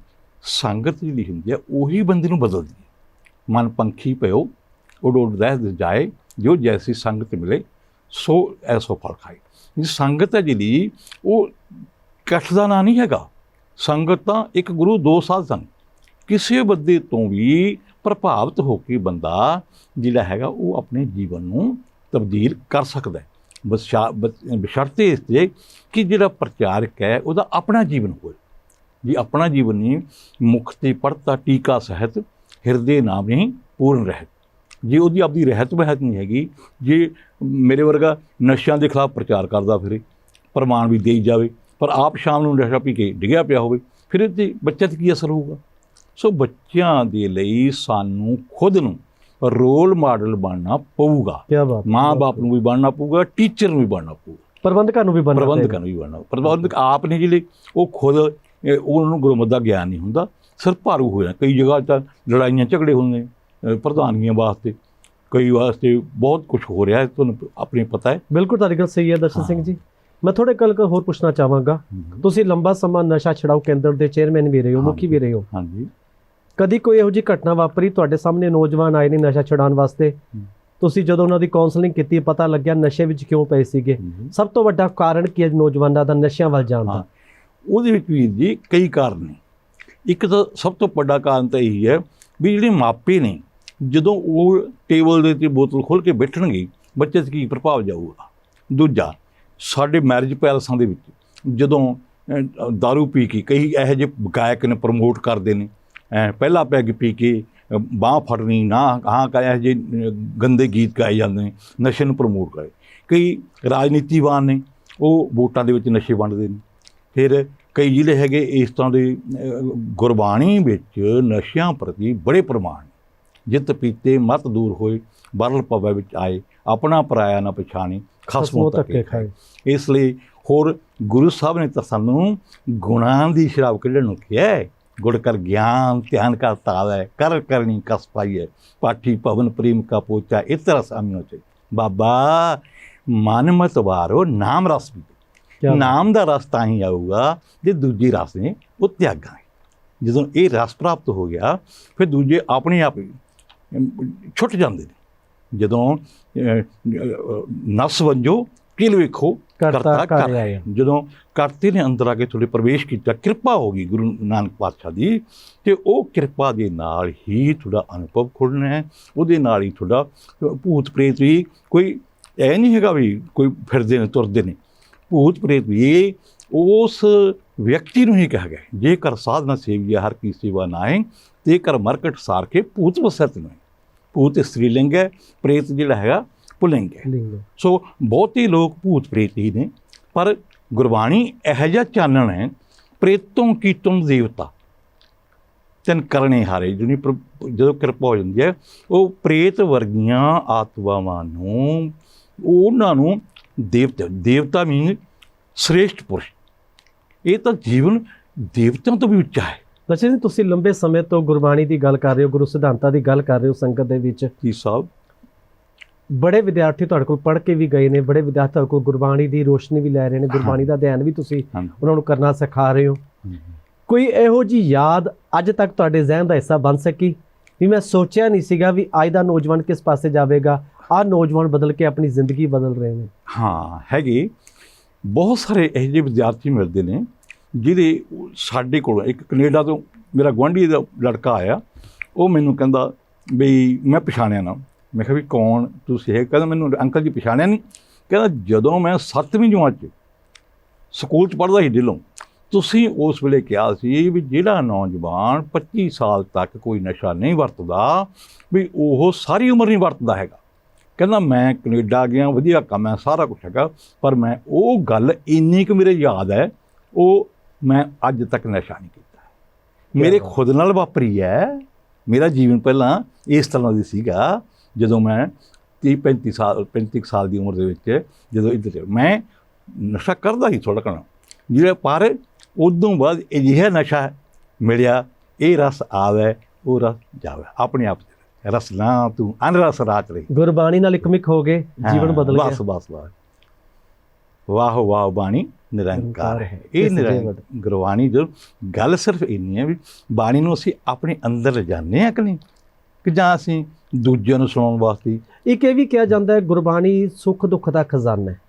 ਸੰਗਤ ਜਿਹੜੀ ਹੁੰਦੀ ਹੈ ਉਹੀ ਬੰਦੇ ਨੂੰ ਬਦਲਦੀ ਹੈ। ਮਨ ਪੰਖੀ ਪਿਓ ਉਡ ਉਡ ਰਹਿ ਜਾਏ ਜੋ ਜੈਸੀ ਸੰਗਤ ਮਿਲੇ ਸੋ ਐਸੋ ਫਲ ਖਾਏ। ਇਹ ਸੰਗਤ ਹੈ ਜਿਹੜੀ ਉਹ ਇਕੱਠ ਦਾ ਨਾਂ ਨਹੀਂ ਹੈਗਾ। ਸੰਗਤ ਤਾਂ ਇੱਕ ਗੁਰੂ ਦੋ ਸਾਧ ਸੰਗ ਕਿਸੇ ਬੰਦੇ ਤੋਂ ਵੀ ਪ੍ਰਭਾਵਿਤ ਹੋ ਕੇ ਬੰਦਾ ਜਿਹੜਾ ਹੈਗਾ ਉਹ ਆਪਣੇ ਜੀਵਨ ਨੂੰ ਤਬਦੀਲ ਕਰ ਸਕਦਾ ਹੈ। ਬਸ਼ਾ- ਬਸ਼ਰਤੇ ਇਸ ਤੇ ਕਿ ਜਿਹੜਾ ਪ੍ਰਚਾਰਕ ਹੈ ਉਹਦਾ ਆਪਣਾ ਜੀਵਨ ਹੋਵੇ। ਜੀ ਆਪਣਾ ਜੀਵਨ ਨਹੀਂ, ਮੁਖ ਤੇ ਪੜਤਾ ਟੀਕਾ ਸਹਿਤ ਹਿਰਦੇ ਨਾਮ ਨਹੀਂ ਪੂਰਨ ਰਹਿਤ ਜੇ ਉਹਦੀ ਆਪਦੀ ਰਹਿਤ ਬਹਿਤ ਨਹੀਂ ਹੈਗੀ, ਜੇ ਮੇਰੇ ਵਰਗਾ ਨਸ਼ਿਆਂ ਦੇ ਖਿਲਾਫ ਪ੍ਰਚਾਰ ਕਰਦਾ ਫਿਰੇ, ਪ੍ਰਮਾਣ ਵੀ ਦੇਈ ਜਾਵੇ ਪਰ ਆਪ ਸ਼ਾਮ ਨੂੰ ਨਸ਼ਾ ਪੀ ਕੇ ਡਿੱਗਿਆ ਪਿਆ ਹੋਵੇ ਫਿਰ ਇਹ ਤੇ ਬੱਚੇ ਤੇ ਕੀ ਅਸਰ ਹੋਊਗਾ? ਸੋ ਬੱਚਿਆਂ ਦੇ ਲਈ ਸਾਨੂੰ ਖੁਦ ਨੂੰ ਰੋਲ ਮਾਡਲ ਬਣਨਾ ਪਊਗਾ। ਕੀ ਬਾਤ ਮਾਂ-ਬਾਪ ਨੂੰ ਵੀ ਬਣਨਾ ਪਊਗਾ ਟੀਚਰ ਨੂੰ ਵੀ ਬਣਨਾ ਪਊਗਾ। ਪ੍ਰਬੰਧਕਾਂ ਨੂੰ ਵੀ ਬਣਨਾ ਪ੍ਰਬੰਧਕਾਂ ਨੂੰ ਵੀ ਬਣਨਾ ਪ੍ਰਬੰਧਕ ਆਪ ਨੇ ਜਿਹੜੇ ਉਹ ਖੁਦ ਉਹਨਾਂ ਨੂੰ ਗੁਰਮਤਿ ਦਾ ਗਿਆਨ ਨਹੀਂ ਹੁੰਦਾ ਸਿਰ ਭਾਰੂ ਹੋ ਜਾਂਦਾ। ਕਈ ਜਗ੍ਹਾ ਤਾਂ ਲੜਾਈਆਂ ਝਗੜੇ ਹੁੰਦੇ ਪ੍ਰਧਾਨੀਆਂ ਵਾਸਤੇ ਕਈ ਵਾਸਤੇ ਬਹੁਤ ਕੁਝ ਹੋ ਰਿਹਾ ਹੈ ਤੁਹਾਨੂੰ ਆਪਣੇ ਪਤਾ ਹੈ। ਬਿਲਕੁਲ ਤੁਹਾਡੀ ਗੱਲ ਸਹੀ ਹੈ ਦਰਸ਼ਨ ਸਿੰਘ। ਜੀ। ਮੈਂ ਥੋੜੇ ਕੱਲ ਹੋਰ ਪੁੱਛਣਾ ਚਾਹਾਂਗਾ। ਤੁਸੀਂ ਲੰਬਾ ਸਮਾਂ ਨਸ਼ਾ ਛਡਾਊ ਕੇਂਦਰ ਦੇ ਚੇਅਰਮੈਨ ਵੀ ਰਹੇ ਹੋ ਮੁਖੀ ਵੀ ਰਹੇ ਹੋ। ਹਾਂਜੀ। ਕਦੀ ਕੋਈ ਇਹੋ ਜਿਹੀ ਘਟਨਾ ਵਾਪਰੀ? ਤੁਹਾਡੇ ਸਾਹਮਣੇ ਨੌਜਵਾਨ ਆਏ ਨੇ ਨਸ਼ਾ ਛਡਾਉਣ ਵਾਸਤੇ। ਤੁਸੀਂ ਜਦੋਂ ਉਹਨਾਂ ਦੀ ਕਾਉਂਸਲਿੰਗ ਕੀਤੀ ਪਤਾ ਲੱਗਿਆ ਨਸ਼ੇ ਵਿੱਚ ਕਿਉਂ ਪਏ ਸੀਗੇ? ਸਭ ਤੋਂ ਵੱਡਾ ਕਾਰਨ ਕੀ ਹੈ ਨੌਜਵਾਨਾਂ ਦਾ ਨਸ਼ਿਆਂ ਵੱਲ ਜਾਣ ਦਾ? ਉਹਦੇ ਵਿੱਚ ਵੀਰ ਜੀ ਕਈ ਕਾਰਨ ਨੇ। ਇੱਕ ਤਾਂ ਸਭ ਤੋਂ ਵੱਡਾ ਕਾਰਨ ਤਾਂ ਇਹੀ ਹੈ ਵੀ ਜਿਹੜੇ ਮਾਪੇ ਨੇ ਜਦੋਂ ਉਹ ਟੇਬਲ ਦੇ ਉੱਤੇ ਬੋਤਲ ਖੋਲ ਕੇ ਬੈਠਣਗੇ ਬੱਚੇ 'ਤੇ ਕੀ ਪ੍ਰਭਾਵ ਜਾਊਗਾ? ਦੂਜਾ ਸਾਡੇ ਮੈਰਿਜ ਪੈਲਸਾਂ ਦੇ ਵਿੱਚ ਜਦੋਂ ਅਹ, दारू ਪੀ ਕੇ ਕਈ ਇਹੋ ਜਿਹੇ ਗਾਇਕ ਨੇ ਪ੍ਰਮੋਟ ਕਰਦੇ ਨੇ ਐਂ ਪਹਿਲਾ ਪੈਗ ਪੀ ਕੇ ਬਾਹ ਫੜਨੀ ਨਾ ਹਾਂ ਕਾ ਇਹੋ ਜਿਹੇ ਗੰਦੇ ਗੀਤ ਗਾਏ ਜਾਂਦੇ ਨੇ ਨਸ਼ੇ ਨੂੰ ਪ੍ਰਮੋਟ ਕਰੇ। ਕਈ ਰਾਜਨੀਤੀਵਾਨ ਨੇ ਉਹ ਵੋਟਾਂ ਦੇ ਵਿੱਚ ਨਸ਼ੇ ਵੰਡਦੇ ਨੇ। ਫਿਰ ਕਈ ਜ਼ਿਲ੍ਹੇ ਹੈਗੇ ਇਸ ਤਰ੍ਹਾਂ ਦੇ ਗੁਰਬਾਣੀ ਵਿੱਚ ਨਸ਼ਿਆਂ ਪ੍ਰਤੀ ਬੜੇ ਪ੍ਰਮਾਣ ਜਿਤ ਪੀਤੇ ਮਤ ਦੂਰ ਹੋਏ ਬਰਲ ਪਵੇ ਵਿੱਚ ਆਏ ਆਪਣਾ ਪਰਾਇਆ ਨਾ ਪਛਾਣੇ ਖਸਮੋ ਤੱਕੇ ਖਾਏ। ਇਸ ਲਈ ਹੋਰ ਗੁਰੂ ਸਾਹਿਬ ਨੇ ਤਾਂ ਸਾਨੂੰ ਗੁਣਾਂ ਦੀ ਸ਼ਰਾਬ ਕੱਢਣ ਨੂੰ ਕਿਹਾ ਹੈ। ਗੁੜ ਕਰ ਗਿਆਨ ਧਿਆਨ ਕਰ ਤਾਵੈ ਕਰ ਕਰਨੀ ਕਸ ਪਾਈਐ ਪਾਠੀ ਭਵਨ ਪ੍ਰੇਮ ਕਾ ਪੋਚਾ ਇਸ ਤਰ੍ਹਾਂ ਸਾਮਿਓ ਚ। ਬਾਬਾ ਮਨ ਮਤ ਵਾਰੋ ਨਾਮ ਰਸ ਵੀ। ਨਾਮ ਦਾ ਰਸ ਤਾਂ ਹੀ ਆਊਗਾ ਜੇ ਦੂਜੀ ਰਸ ਨੇ ਉਹ ਤਿਆਗਾਂਗੇ ਜਦੋਂ ਇਹ ਰਸ ਪ੍ਰਾਪਤ ਹੋ ਗਿਆ ਫਿਰ ਦੂਜੇ ਆਪਣੇ ਆਪ ਛੁੱਟ ਜਾਂਦੇ ਨੇ। ਜਦੋਂ ਨਸ ਵੰਜੋ ਕਿਲ ਵੇਖੋ ਕਰਤਾ ਕਰ ਜਦੋਂ ਕਰਤੇ ਨੇ ਅੰਦਰ ਆ ਕੇ ਤੁਹਾਡੇ ਪ੍ਰਵੇਸ਼ ਕੀਤਾ ਕਿਰਪਾ ਹੋ ਗਈ ਗੁਰੂ ਨਾਨਕ ਪਾਤਸ਼ਾਹ ਦੀ ਤੇ ਉਹ ਕਿਰਪਾ ਦੇ ਨਾਲ ਹੀ ਤੁਹਾਡਾ ਅਨੁਭਵ ਖੁੱਲ੍ਹਣਾ ਹੈ। ਉਹਦੇ ਨਾਲ ਹੀ ਤੁਹਾਡਾ ਭੂਤ ਪ੍ਰੇਤ ਵੀ ਕੋਈ ਐ ਨਹੀਂ ਹੈਗਾ ਵੀ ਕੋਈ ਫਿਰਦੇ ਨੇ ਤੁਰਦੇ ਨੇ। ਭੂਤ ਪ੍ਰੇਤ ਵੀ ਉਸ ਵਿਅਕਤੀ ਨੂੰ ਹੀ ਕਿਹਾ ਗਿਆ। ਜੇਕਰ ਸਾਧਨਾ ਸੇਵੀਆ ਹਰ ਕੀ ਸੇਵਾ ਨਾਏ ਤੇ ਕਰ ਮਰਕਟ ਸਾਰ ਕੇ ਭੂਤ ਵਸਤ ਨਹੀਂ। ਭੂਤ ਸਤਰੀਲਿੰਗ ਹੈ ਪ੍ਰੇਤ ਜਿਹੜਾ ਹੈਗਾ ਪੁਲਿੰਗ ਹੈ। ਸੋ ਬਹੁਤੇ ਲੋਕ ਭੂਤ ਪ੍ਰੇਤ ਹੀ ਨੇ ਪਰ ਗੁਰਬਾਣੀ ਇਹੋ ਜਿਹਾ ਚਾਨਣ ਹੈ ਪ੍ਰੇਤੋਂ ਕੀਤੋਂ ਦੇਵਤਾ। ਤਿੰਨ ਕਰਨੇ ਹਾਰੇ ਜਿਹਨੀ ਜਦੋਂ ਕਿਰਪਾ ਹੋ ਜਾਂਦੀ ਹੈ ਉਹ ਪ੍ਰੇਤ ਵਰਗੀਆਂ ਆਤਮਾਵਾਂ ਨੂੰ ਉਹਨਾਂ ਨੂੰ ਦੇਵਤਾ ਦੇਵਤਾ ਮੀਨ ਸ੍ਰੇਸ਼ਟ ਪੁਰਸ਼। ਇਹ ਤਾਂ ਜੀਵਨ ਦੇਵਤਿਆਂ ਤੋਂ ਵੀ ਉੱਚਾ ਹੈ। ਦਰਸ਼ਨ ਜੀ ਤੁਸੀਂ ਲੰਬੇ ਸਮੇਂ ਤੋਂ ਗੁਰਬਾਣੀ ਦੀ ਗੱਲ ਕਰ ਰਹੇ ਹੋ ਗੁਰੂ ਸਿਧਾਂਤਾਂ ਦੀ ਗੱਲ ਕਰ ਰਹੇ ਹੋ ਸੰਗਤ ਦੇ ਵਿੱਚ। ਜੀ ਸਾਹਿਬ। ਬੜੇ ਵਿਦਿਆਰਥੀ ਤੁਹਾਡੇ ਕੋਲ ਪੜ੍ਹ ਕੇ ਵੀ ਗਏ ਨੇ ਬੜੇ ਵਿਦਿਆਰਥੀ ਤੁਹਾਡੇ ਕੋਲ ਗੁਰਬਾਣੀ ਦੀ ਰੋਸ਼ਨੀ ਵੀ ਲੈ ਰਹੇ ਨੇ ਗੁਰਬਾਣੀ ਦਾ ਅਧਿਐਨ ਵੀ ਤੁਸੀਂ ਉਹਨਾਂ ਨੂੰ ਕਰਨਾ ਸਿਖਾ ਰਹੇ ਹੋ। ਕੋਈ ਇਹੋ ਜੀ ਯਾਦ ਅੱਜ ਤੱਕ ਤੁਹਾਡੇ ਜ਼ਿਹਨ ਦਾ ਹਿੱਸਾ ਬਣ ਸਕੀ? ਵੀ ਮੈਂ ਸੋਚਿਆ ਨਹੀਂ ਸੀਗਾ ਵੀ ਅੱਜ ਦਾ ਨੌਜਵਾਨ ਕਿਸ ਪਾਸੇ ਜਾਵੇਗਾ ਆਹ ਨੌਜਵਾਨ ਬਦਲ ਕੇ ਆਪਣੀ ਜ਼ਿੰਦਗੀ ਬਦਲ ਰਹੇ ਨੇ। ਹਾਂ ਹੈਗੇ। ਬਹੁਤ ਸਾਰੇ ਇਹੋ ਜਿਹੇ ਵਿਦਿਆਰਥੀ ਮਿਲਦੇ ਨੇ ਜਿਹਦੇ ਸਾਡੇ ਕੋਲ ਇੱਕ ਕੈਨੇਡਾ ਤੋਂ ਮੇਰਾ ਗੁਆਂਢੀ ਦਾ ਲੜਕਾ ਆਇਆ। ਉਹ ਮੈਨੂੰ ਕਹਿੰਦਾ ਵੀ ਮੈਂ ਪਛਾਣਿਆ ਨਾ। ਮੈਂ ਕਿਹਾ ਵੀ ਕੌਣ? ਤੁਸੀਂ ਇਹ ਕਹਿੰਦਾ ਮੈਨੂੰ ਅੰਕਲ ਜੀ ਪਛਾਣਿਆ ਨਹੀਂ। ਕਹਿੰਦਾ ਜਦੋਂ ਮੈਂ 7ਵੀਂ ਜਮਾਤ 'ਚ ਸਕੂਲ 'ਚ ਪੜ੍ਹਦਾ ਸੀ ਦਿਲੋਂ, ਤੁਸੀਂ ਉਸ ਵੇਲੇ ਕਿਹਾ ਸੀ ਵੀ ਜਿਹੜਾ ਨੌਜਵਾਨ 25 ਸਾਲ ਤੱਕ ਕੋਈ ਨਸ਼ਾ ਨਹੀਂ ਵਰਤਦਾ, ਵੀ ਉਹ ਸਾਰੀ ਉਮਰ ਨਹੀਂ ਵਰਤਦਾ ਹੈਗਾ। ਕਹਿੰਦਾ ਮੈਂ ਕੈਨੇਡਾ ਗਿਆ, ਵਧੀਆ ਕੰਮ ਹੈ, ਸਾਰਾ ਕੁਝ ਹੈਗਾ, ਪਰ ਮੈਂ ਉਹ ਗੱਲ ਇੰਨੀ ਕੁ ਮੇਰੇ ਯਾਦ ਹੈ, ਉਹ ਮੈਂ ਅੱਜ ਤੱਕ ਨਸ਼ਾ ਨਹੀਂ ਕੀਤਾ। ਮੇਰੇ। ਖੁਦ ਨਾਲ ਵਾਪਰੀ ਹੈ ਮੇਰਾ ਜੀਵਨ ਪਹਿਲਾਂ ਇਸ ਤਰ੍ਹਾਂ ਦੀ ਸੀਗਾ ਜਦੋਂ ਮੈਂ 30 35 ਸਾਲ 35 ਕੁ ਸਾਲ ਦੀ ਉਮਰ ਦੇ ਵਿੱਚ ਜਦੋਂ ਇੱਧਰ ਮੈਂ ਨਸ਼ਾ ਕਰਦਾ ਸੀ ਥੋੜਾ ਘਣਾ। ਜਿਹੜਾ ਪਰ ਉਦੋਂ ਬਾਅਦ ਅਜਿਹਾ ਨਸ਼ਾ ਮਿਲਿਆ ਇਹ ਰਸ ਆਵੇ ਉਹ ਰਸ ਜਾਵੇ। ਆਪਣੇ ਆਪ ਚ ਰਸ ਨਾ ਤੂੰ ਅਨਰਸ ਰਾਤ ਰਹੀ। ਗੁਰਬਾਣੀ ਨਾਲ ਇਕਮਿਕ ਹੋ ਗਏ ਜੀਵਨ ਹਾਂ, ਬਦਲ ਬਸ ਗਿਆ ਬਸ ਬਸ। ਵਾਹ ਵਾਹ ਬਾਣੀ। ਨਿਰੰਕਾਰ ਹੈ। ਹੈ। ਇਹ ਨਿਰੰਕਾਰ ਗੁਰਬਾਣੀ ਜੋ ਗੱਲ ਸਿਰਫ ਇੰਨੀ ਹੈ ਵੀ ਬਾਣੀ ਨੂੰ ਅਸੀਂ ਆਪਣੇ ਅੰਦਰ ਲਿਜਾਨੇ ਆ ਕਿ ਨਹੀਂ? ਕਿ ਜਾਂ ਅਸੀਂ ਦੂਜਿਆਂ ਨੂੰ ਸੁਣਾਉਣ ਵਾਸਤੇ? ਇੱਕ ਇਹ ਵੀ ਕਿਹਾ ਜਾਂਦਾ ਹੈ ਗੁਰਬਾਣੀ ਸੁੱਖ ਦੁੱਖ ਦਾ ਖਜ਼ਾਨਾ ਹੈ।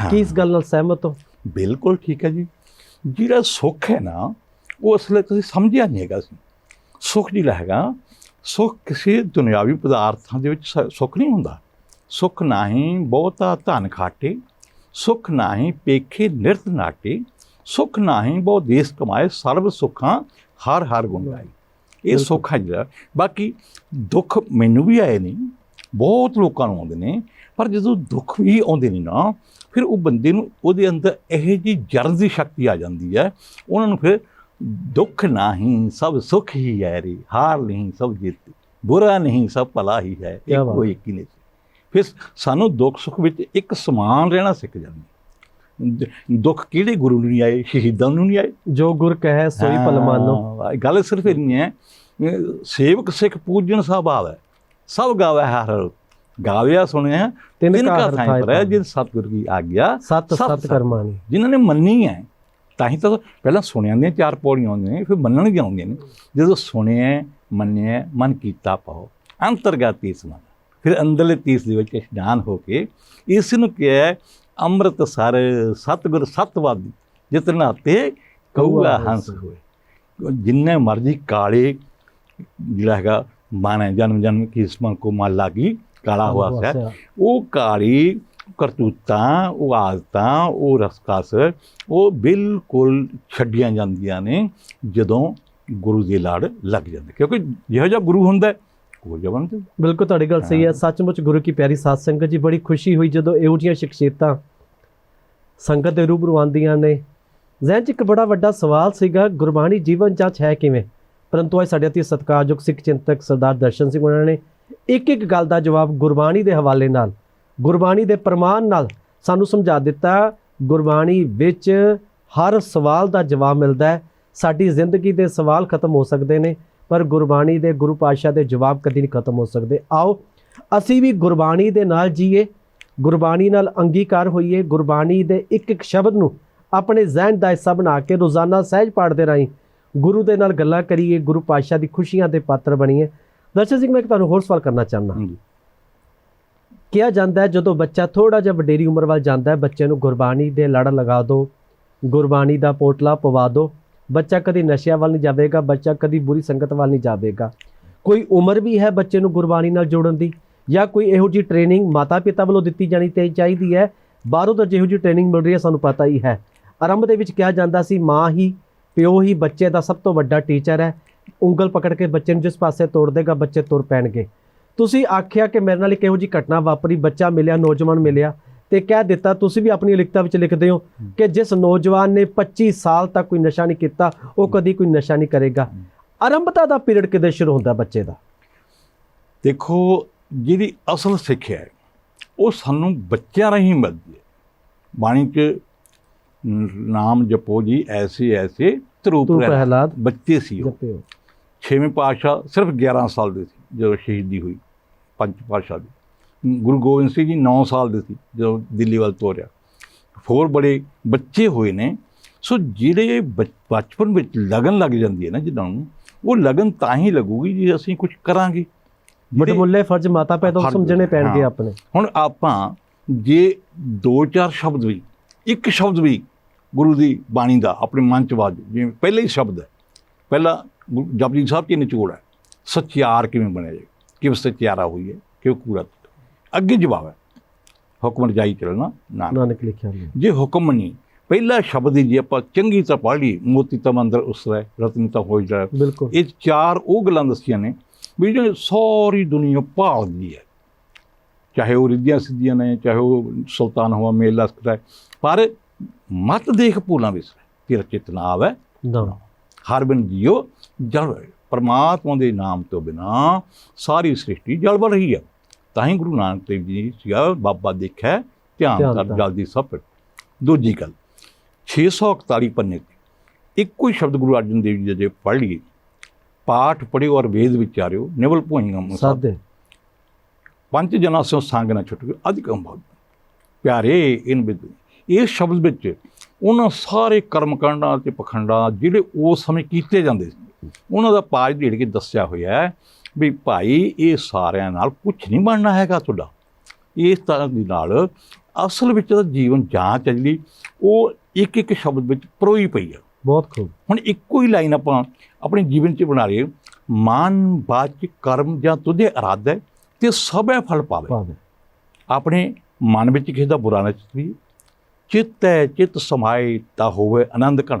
ਹਾਂ, ਕੀ ਇਸ ਗੱਲ ਨਾਲ ਸਹਿਮਤ ਹੋ? ਬਿਲਕੁਲ ਠੀਕ ਹੈ ਜੀ। ਜਿਹੜਾ ਸੁੱਖ ਹੈ ਨਾ ਉਹ ਅਸਲ ਤੁਸੀਂ ਸਮਝਿਆ ਨਹੀਂ ਹੈਗਾ ਸੀ। ਸੁੱਖ ਜਿਹੜਾ ਹੈਗਾ ਸੁੱਖ ਕਿਸੇ ਦੁਨਿਆਵੀ ਪਦਾਰਥਾਂ ਦੇ ਵਿੱਚ ਸੁੱਖ ਨਹੀਂ ਹੁੰਦਾ। ਸੁੱਖ ਨਹੀਂ ਬਹੁਤਾ ਧਨ ਖਾਟੇ ਸੁੱਖ ਨਹੀਂ ਪੇਖੇ ਨਿਰਤ ਨਾਟੇ ਸੁੱਖ ਨਹੀਂ ਬਹੁ ਦੇਸ ਕਮਾਏ ਸਰਬ ਸੁੱਖਾਂ ਹਰ ਹਰ ਗੁਣ ਗਾਏ। ਇਹ। ਸੁੱਖ ਹੈ ਜਿਹੜਾ। ਬਾਕੀ ਦੁੱਖ ਮੈਨੂੰ ਵੀ ਆਏ ਨਹੀਂ ਬਹੁਤ ਲੋਕਾਂ ਨੂੰ ਆਉਂਦੇ ਨੇ ਪਰ ਜਦੋਂ ਦੁੱਖ ਵੀ ਆਉਂਦੇ ਨੇ ਨਾ ਫਿਰ ਉਹ ਬੰਦੇ ਨੂੰ ਉਹਦੇ ਅੰਦਰ ਇਹ ਜੀ ਜਰਨ ਦੀ ਸ਼ਕਤੀ ਆ ਜਾਂਦੀ ਹੈ। ਉਹਨਾਂ ਨੂੰ ਫਿਰ ਦੁੱਖ ਨਹੀਂ ਸਭ ਸੁਖ ਹੀ ਹੈ ਰੇ ਹਾਰ ਨਹੀਂ ਸਭ ਜਿੱਤ ਬੁਰਾ ਨਹੀਂ ਸਭ ਭਲਾ ਹੀ ਹੈ। ਇੱਕ ਇੱਕ ਹੀ ਨਹੀਂ ਫਿਰ ਸਾਨੂੰ ਦੁੱਖ ਸੁੱਖ ਵਿੱਚ ਇੱਕ ਸਮਾਨ ਰਹਿਣਾ ਸਿੱਖ ਜਾਂਦੇ ਦੁੱਖ ਕਿਹੜੇ ਗੁਰੂ ਨੂੰ ਨਹੀਂ ਆਏ ਸ਼ਹੀਦਾਂ ਨੂੰ ਨਹੀਂ ਆਏ? ਜੋ ਗੁਰ ਕਹੈ ਸੋਈ ਭਲ ਮਾਨੋ। ਗੱਲ ਸਿਰਫ ਇੰਨੀ ਹੈ ਸੇਵਕ ਸਿੱਖ ਪੂਜਣ ਸਭ ਆਵੇ ਸਭ ਗਾਵੇ ਹਰ ਗਾਵਿਆ ਸੁਣਿਆ ਤਿੰਨ ਕਾ ਕਾ ਹਰ ਥਾਂ ਥਾਇ ਪਰ ਜਿਨ ਸਤਿਗੁਰ ਕੀ ਆਗਿਆ ਸਤ ਸਤ ਕਰਮਾਨੀ ਜਿਨ੍ਹਾਂ ਨੇ ਮੰਨੀ ਹੈ ਤਾਂ ਹੀ ਤਾਂ ਪਹਿਲਾਂ ਸੁਣਿਆ ਦੀਆਂ ਚਾਰ ਪੌੜੀਆਂ ਆਉਂਦੀਆਂ ਨੇ ਫਿਰ ਮੰਨਣਗੇ ਆਉਂਦੀਆਂ ਨੇ। ਜਦੋਂ ਸੁਣਿਆ ਮੰਨਿਆ ਮਨ ਕੀਤਾ ਪਾਓ ਅੰਤਰਗਤ ਤੀਸ ਮਨ। ਫਿਰ ਅੰਦਰਲੇ ਤੀਸ ਦੇ ਵਿੱਚ ਇਸ਼ਨਾਨ ਹੋ ਕੇ ਇਸ ਨੂੰ ਕਿਹਾ ਅੰਮ੍ਰਿਤ ਸਰ ਸਤਿਗੁਰ ਸਤਵਾਦੀ ਜਿਤਨਾ ਤੇ ਕਊਆ ਹੰਸ ਹੋਏ। ਜਿੰਨੇ ਮਰਜ਼ੀ ਕਾਲੇ ਜਿਹੜਾ ਹੈਗਾ ਮਨ ਹੈ ਜਨਮ ਜਨਮ ਕੀ ਇਸ ਮਨ ਕੋ ਮਨ ਲਾਗੀ ਕਾਲਾ ਹੋਆ ਹੈ ਉਹ ਕਾਲੀ ਕਰਤੂਤਾਂ ਉਹ ਆਦਤਾਂ ਉਹ ਰਸਕਸ ਉਹ ਬਿਲਕੁਲ ਛੱਡੀਆਂ ਜਾਂਦੀਆਂ ਨੇ ਜਦੋਂ ਗੁਰੂ ਦੇ ਲੜ ਲੱਗ ਜਾਂਦੇ। ਕਿਉਂਕਿ ਜਿਹੋ ਜਿਹਾ ਗੁਰੂ ਹੁੰਦਾ ਹੈ, ਬਣਦਾ ਬਿਲਕੁਲ ਤੁਹਾਡੀ ਗੱਲ ਸਹੀ ਹੈ। ਸੱਚਮੁੱਚ ਗੁਰੂ ਕੀ ਪਿਆਰੀ ਸਾਧ ਸੰਗਤ ਜੀ ਬੜੀ ਖੁਸ਼ੀ ਹੋਈ ਜਦੋਂ ਇਹੋ ਜਿਹੀਆਂ ਸ਼ਖਸੀਅਤਾਂ ਸੰਗਤ ਦੇ ਰੂਬਰੂ ਆਉਂਦੀਆਂ ਨੇ। ਜ਼ਹਿਨ 'ਚ ਇੱਕ ਬੜਾ ਵੱਡਾ ਸਵਾਲ ਸੀਗਾ ਗੁਰਬਾਣੀ ਜੀਵਨ ਜਾਂਚ ਹੈ ਕਿਵੇਂ? ਪਰੰਤੂ ਅੱਜ ਸਾਡੇ ਅਤੀ ਸਤਿਕਾਰਯੋਗ ਸਿੱਖ ਚਿੰਤਕ ਸਰਦਾਰ ਦਰਸ਼ਨ ਸਿੰਘ ਉਹਨਾਂ ਨੇ ਇੱਕ ਇੱਕ ਗੱਲ ਦਾ ਜਵਾਬ ਗੁਰਬਾਣੀ ਦੇ ਹਵਾਲੇ ਨਾਲ ਗੁਰਬਾਣੀ ਦੇ ਪ੍ਰਮਾਣ ਨਾਲ ਸਾਨੂੰ ਸਮਝਾ ਦਿੱਤਾ। ਗੁਰਬਾਣੀ ਵਿੱਚ ਹਰ ਸਵਾਲ ਦਾ ਜਵਾਬ ਮਿਲਦਾ ਹੈ। ਸਾਡੀ ਜ਼ਿੰਦਗੀ ਦੇ ਸਵਾਲ ਖਤਮ ਹੋ ਸਕਦੇ ਨੇ। ਪਰ ਗੁਰਬਾਣੀ ਦੇ ਗੁਰੂ ਪਾਤਸ਼ਾਹ ਦੇ ਜਵਾਬ ਕਦੀ ਨਹੀਂ ਖਤਮ ਹੋ ਸਕਦੇ। ਆਓ ਅਸੀਂ ਵੀ ਗੁਰਬਾਣੀ ਦੇ ਨਾਲ ਜੀਏ ਗੁਰਬਾਣੀ ਨਾਲ ਅੰਗੀਕਾਰ ਹੋਈਏ ਗੁਰਬਾਣੀ ਦੇ ਇੱਕ ਇੱਕ ਸ਼ਬਦ ਨੂੰ ਆਪਣੇ ਜ਼ਿਹਨ ਦਾ ਹਿੱਸਾ ਬਣਾ ਕੇ ਰੋਜ਼ਾਨਾ ਸਹਿਜ ਪਾਠ ਦੇ ਰਾਹੀਂ ਗੁਰੂ ਦੇ ਨਾਲ ਗੱਲਾਂ ਕਰੀਏ ਗੁਰੂ ਪਾਤਸ਼ਾਹ ਦੀ ਖੁਸ਼ੀਆਂ ਦੇ ਪਾਤਰ ਬਣੀਏ। ਦਰਸ਼ਨ ਸਿੰਘ ਮੈਂ ਇੱਕ ਤੁਹਾਨੂੰ ਹੋਰ ਸਵਾਲ ਕਰਨਾ ਚਾਹੁੰਦਾ ਕਿਹਾ ਜਾਂਦਾ ਹੈ ਜਦੋਂ ਬੱਚਾ ਥੋੜਾ ਜਿਹਾ ਵਡੇਰੀ ਉਮਰ ਵੱਲ ਜਾਂਦਾ ਹੈ ਬੱਚੇ ਨੂੰ ਗੁਰਬਾਣੀ ਦੇ ਲੜ ਲਗਾ ਦਿਓ ਗੁਰਬਾਣੀ ਦਾ ਪੋਟਲਾ ਪਵਾ ਦਿਓ ਬੱਚਾ ਕਦੀ ਨਸ਼ਿਆਂ ਵੱਲ ਨਹੀਂ ਜਾਵੇਗਾ, ਬੱਚਾ ਕਦੀ ਬੁਰੀ ਸੰਗਤ ਵੱਲ ਨਹੀਂ ਜਾਵੇਗਾ। ਕੋਈ ਉਮਰ ਵੀ ਹੈ ਬੱਚੇ ਨੂੰ ਗੁਰਬਾਣੀ ਨਾਲ ਜੋੜਨ ਦੀ, ਜਾਂ ਕੋਈ ਇਹੋ ਜੀ ਟ੍ਰੇਨਿੰਗ ਮਾਤਾ ਪਿਤਾ ਵੱਲੋਂ ਦਿੱਤੀ ਜਾਣੀ ਤੇ ਚਾਹੀਦੀ ਹੈ, ਬਾਹਰੋਂ ਤਾਂ ਜਿਹੋ ਜੀ ਟ੍ਰੇਨਿੰਗ ਮਿਲ ਰਹੀ ਹੈ, ਸਾਨੂੰ ਪਤਾ ਹੀ ਹੈ। ਆਰੰਭ ਦੇ ਵਿੱਚ ਕਿਹਾ ਜਾਂਦਾ ਸੀ, ਮਾਂ ਹੀ, ਪਿਓ ਹੀ ਬੱਚੇ ਦਾ ਸਭ ਤੋਂ ਵੱਡਾ ਟੀਚਰ ਹੈ। ਉਂਗਲ ਪਕੜ ਕੇ ਬੱਚੇ ਨੂੰ ਜਿਸ ਪਾਸੇ ਤੋੜ ਦੇਗਾ, ਬੱਚੇ ਤੁਰ ਪੈਣਗੇ। ਤੁਸੀਂ ਆਖਿਆ ਕਿ ਮੇਰੇ ਨਾਲ ਇੱਕ ਇਹੋ ਜੀ ਘਟਨਾ ਵਾਪਰੀ, ਬੱਚਾ ਮਿਲਿਆ, ਨੌਜਵਾਨ ਮਿਲਿਆ ਤੇ ਕਹਿ ਦਿੱਤਾ ਤੁਸੀਂ ਵੀ ਆਪਣੀ ਲਿਖਤਾਂ ਵਿੱਚ ਲਿਖਦੇ ਹੋ ਕਿ ਜਿਸ ਨੌਜਵਾਨ ਨੇ 25 ਸਾਲ ਤੱਕ ਕੋਈ ਨਸ਼ਾ ਨਹੀਂ ਕੀਤਾ ਉਹ ਕਦੀ ਕੋਈ ਨਸ਼ਾ ਨਹੀਂ ਕਰੇਗਾ। ਆਰੰਭਤਾ ਦਾ ਪੀਰੀਅਡ ਕਿਤੇ ਸ਼ੁਰੂ ਹੁੰਦਾ ਬੱਚੇ ਦਾ? ਦੇਖੋ ਜਿਹੜੀ ਅਸਲ ਸਿੱਖਿਆ ਹੈ ਉਹ ਸਾਨੂੰ ਬੱਚਿਆਂ ਰਾਹੀਂ ਮਿਲਦੀ ਹੈ। ਬਾਣੀ 'ਚ ਨਾਮ ਜਪੋ ਜੀ ਐਸੇ ਐਸੇ ਧਰੂ ਤੂੰ ਪ੍ਰਹਿਲਾਦ ਬੱਚੇ ਸੀ ਉਹ। ਛੇਵੇਂ ਪਾਤਸ਼ਾਹ ਸਿਰਫ 11 ਸਾਲ ਦੇ ਸੀ ਜਦੋਂ ਸ਼ਹੀਦੀ ਹੋਈ ਪੰਜ ਪਾਤਸ਼ਾਹ ਦੀ। ਗੁਰੂ ਗੋਬਿੰਦ ਸਿੰਘ ਜੀ 9 ਸਾਲ ਦੇ ਸੀ ਜਦੋਂ ਦਿੱਲੀ ਵੱਲ ਤੋਰਿਆ। ਹੋਰ ਬੜੇ ਬੱਚੇ ਹੋਏ ਨੇ। ਸੋ ਜਿਹੜੇ ਬਚ- ਬਚਪਨ ਵਿੱਚ ਲਗਨ ਲੱਗ ਜਾਂਦੀ ਹੈ ਨਾ ਜਿੱਦਾਂ ਨੂੰ ਉਹ ਲਗਨ ਤਾਂ ਹੀ ਲੱਗੂਗੀ ਜੇ ਅਸੀਂ ਕੁਝ ਕਰਾਂਗੇ। ਜਿਹੜੇ- ਵਡਮੁੱਲੇ ਫਰਜ਼ ਮਾਤਾ ਪਿਤਾ ਨੂੰ ਸਮਝਣੇ ਪੈਣਗੇ। ਆਪਣੇ। ਹੁਣ ਆਪਾਂ ਜੇ ਦੋ ਚਾਰ ਸ਼ਬਦ ਵੀ ਇੱਕ ਸ਼ਬਦ ਵੀ ਗੁਰੂ ਦੀ ਬਾਣੀ ਦਾ ਆਪਣੇ ਮਨ ਚ ਵਾਜ ਜਿਵੇਂ ਪਹਿਲਾ ਹੀ ਸ਼ਬਦ ਹੈ। ਪਹਿਲਾ ਜਪਜੀ ਸਾਹਿਬ ਕੀ ਨਿਚੋੜ ਹੈ ਸਚਿਆਰ ਕਿਵੇਂ ਬਣਿਆ ਜਾਏ ਕਿਵੇਂ ਸਚਿਆਰਾ ਹੋਈ ਹੈ? ਕਿਉਂ ਕੂੜਾ। ਅੱਗੇ ਜਵਾਬ ਹੈ। ਹੁਕਮ ਰਜਾਈ ਚੱਲਣਾ ਨਾ। ਨਾਨਕ ਲਿਖਿਆ ਜੇ ਹੁਕਮ ਨਹੀਂ ਪਹਿਲਾ ਸ਼ਬਦ ਹੀ ਜੇ ਆਪਾਂ ਚੰਗੀ ਤਰ੍ਹਾਂ ਪੜ੍ਹ ਲਈ ਮੋਤੀ ਤਾਂ ਮੰਦਰ ਉਸਰੈ ਰਤਨ ਤਾਂ ਹੋਈ ਜਾਏ। ਬਿਲਕੁਲ। ਇਹ ਚਾਰ ਉਹ ਗੱਲਾਂ ਦੱਸੀਆਂ ਨੇ ਵੀ ਜਿਹੜੇ ਸਾਰੀ ਦੁਨੀਆ ਭਾਲਦੀ ਹੈ। ਚਾਹੇ ਉਹ ਰਿੱਧੀਆਂ ਸਿੱਧੀਆਂ ਨੇ ਚਾਹੇ ਉਹ ਸੁਲਤਾਨ ਹੋਵਾ ਮੇਲ ਹੈ ਪਰ ਮਤ ਦੇਖ ਭੂਲਾਂ ਵਿਸਰੈ ਤੇਰਾ ਚਿਤ ਨਾ ਆਵੇ। ਨਾ। ਹਰ ਬਿਨ ਜਿਉ ਜਲ। ਪਰਮਾਤਮਾ ਦੇ ਨਾਮ ਤੋਂ ਬਿਨਾ ਸਾਰੀ ਸ੍ਰਿਸ਼ਟੀ ਜਲ ਬਲ ਰਹੀ ਹੈ। ਤਾਂ ਹੀ ਗੁਰੂ ਨਾਨਕ ਦੇਵ ਜੀ ਸੀਗਾ ਬਾਬਾ ਦੇਖਿਆ ਧਿਆਨ ਕਰ। ਜਲਦੀ ਸਭ। ਦੂਜੀ ਗੱਲ 641 ਪੰਨੇ ਤੇ ਇੱਕੋ ਹੀ ਸ਼ਬਦ ਗੁਰੂ ਅਰਜਨ ਦੇਵ ਜੀ ਦਾ ਜੇ ਪੜ੍ਹ ਲਈਏ ਪਾਠ ਪੜ੍ਹਿਓ ਔਰ ਵੇਦ ਵਿਚਾਰਿਓ ਨਿਵਲ ਭੋਈਆਂ ਸਾਦੇ ਪੰਜ ਜਨਾ ਸੋ ਸੰਗ ਨਾ ਛੁੱਟ ਗਏ ਅਧਿਕਮ ਭਗ ਪਿਆਰੇ ਇਨ ਬਿਦ ਇਸ ਸ਼ਬਦ ਵਿੱਚ ਉਹਨਾਂ ਸਾਰੇ ਕਰਮ ਕਾਂਡਾਂ ਤੇ ਪਖੰਡਾਂ ਜਿਹੜੇ ਉਸ ਸਮੇਂ ਕੀਤੇ ਜਾਂਦੇ ਸੀ ਉਹਨਾਂ ਦਾ ਪਾਜ ਢੇੜ ਕੇ ਦੱਸਿਆ ਹੋਇਆ ਹੈ ਵੀ ਭਾਈ ਇਹ ਸਾਰਿਆਂ ਨਾਲ ਕੁਝ ਨਹੀਂ ਬਣਨਾ ਹੈਗਾ ਤੁਹਾਡਾ। ਇਸ ਤਰ੍ਹਾਂ ਦੀ ਨਾਲ ਅਸਲ ਵਿੱਚ ਤਾਂ ਜੀਵਨ ਜਾਂਚ ਹੈ ਜਿਹੜੀ ਉਹ ਇੱਕ ਇੱਕ ਸ਼ਬਦ ਵਿੱਚ ਪਰੋਈ ਪਈ ਹੈ। ਬਹੁਤ ਖੂਬ। ਹੁਣ ਇੱਕੋ ਹੀ ਲਾਈਨ ਆਪਾਂ ਆਪਣੇ ਜੀਵਨ 'ਚ ਬਣਾ ਲਈਏ ਮਾਨ ਬਾਚ ਕਰਮ ਜਾਂ ਤੁਝੇ ਇਰਾਦਾ ਤੇ ਸਭੈ ਫਲ ਪਾਵੇ। ਆਪਣੇ ਮਨ ਵਿੱਚ ਕਿਸੇ ਦਾ ਬੁਰਾ ਨਾ ਚਿੱਤਰੀ ਚਿੱਤ ਹੈ ਚਿੱਤ ਸਮਾਏ ਤਾਂ ਹੋਵੇ ਆਨੰਦ ਕਣ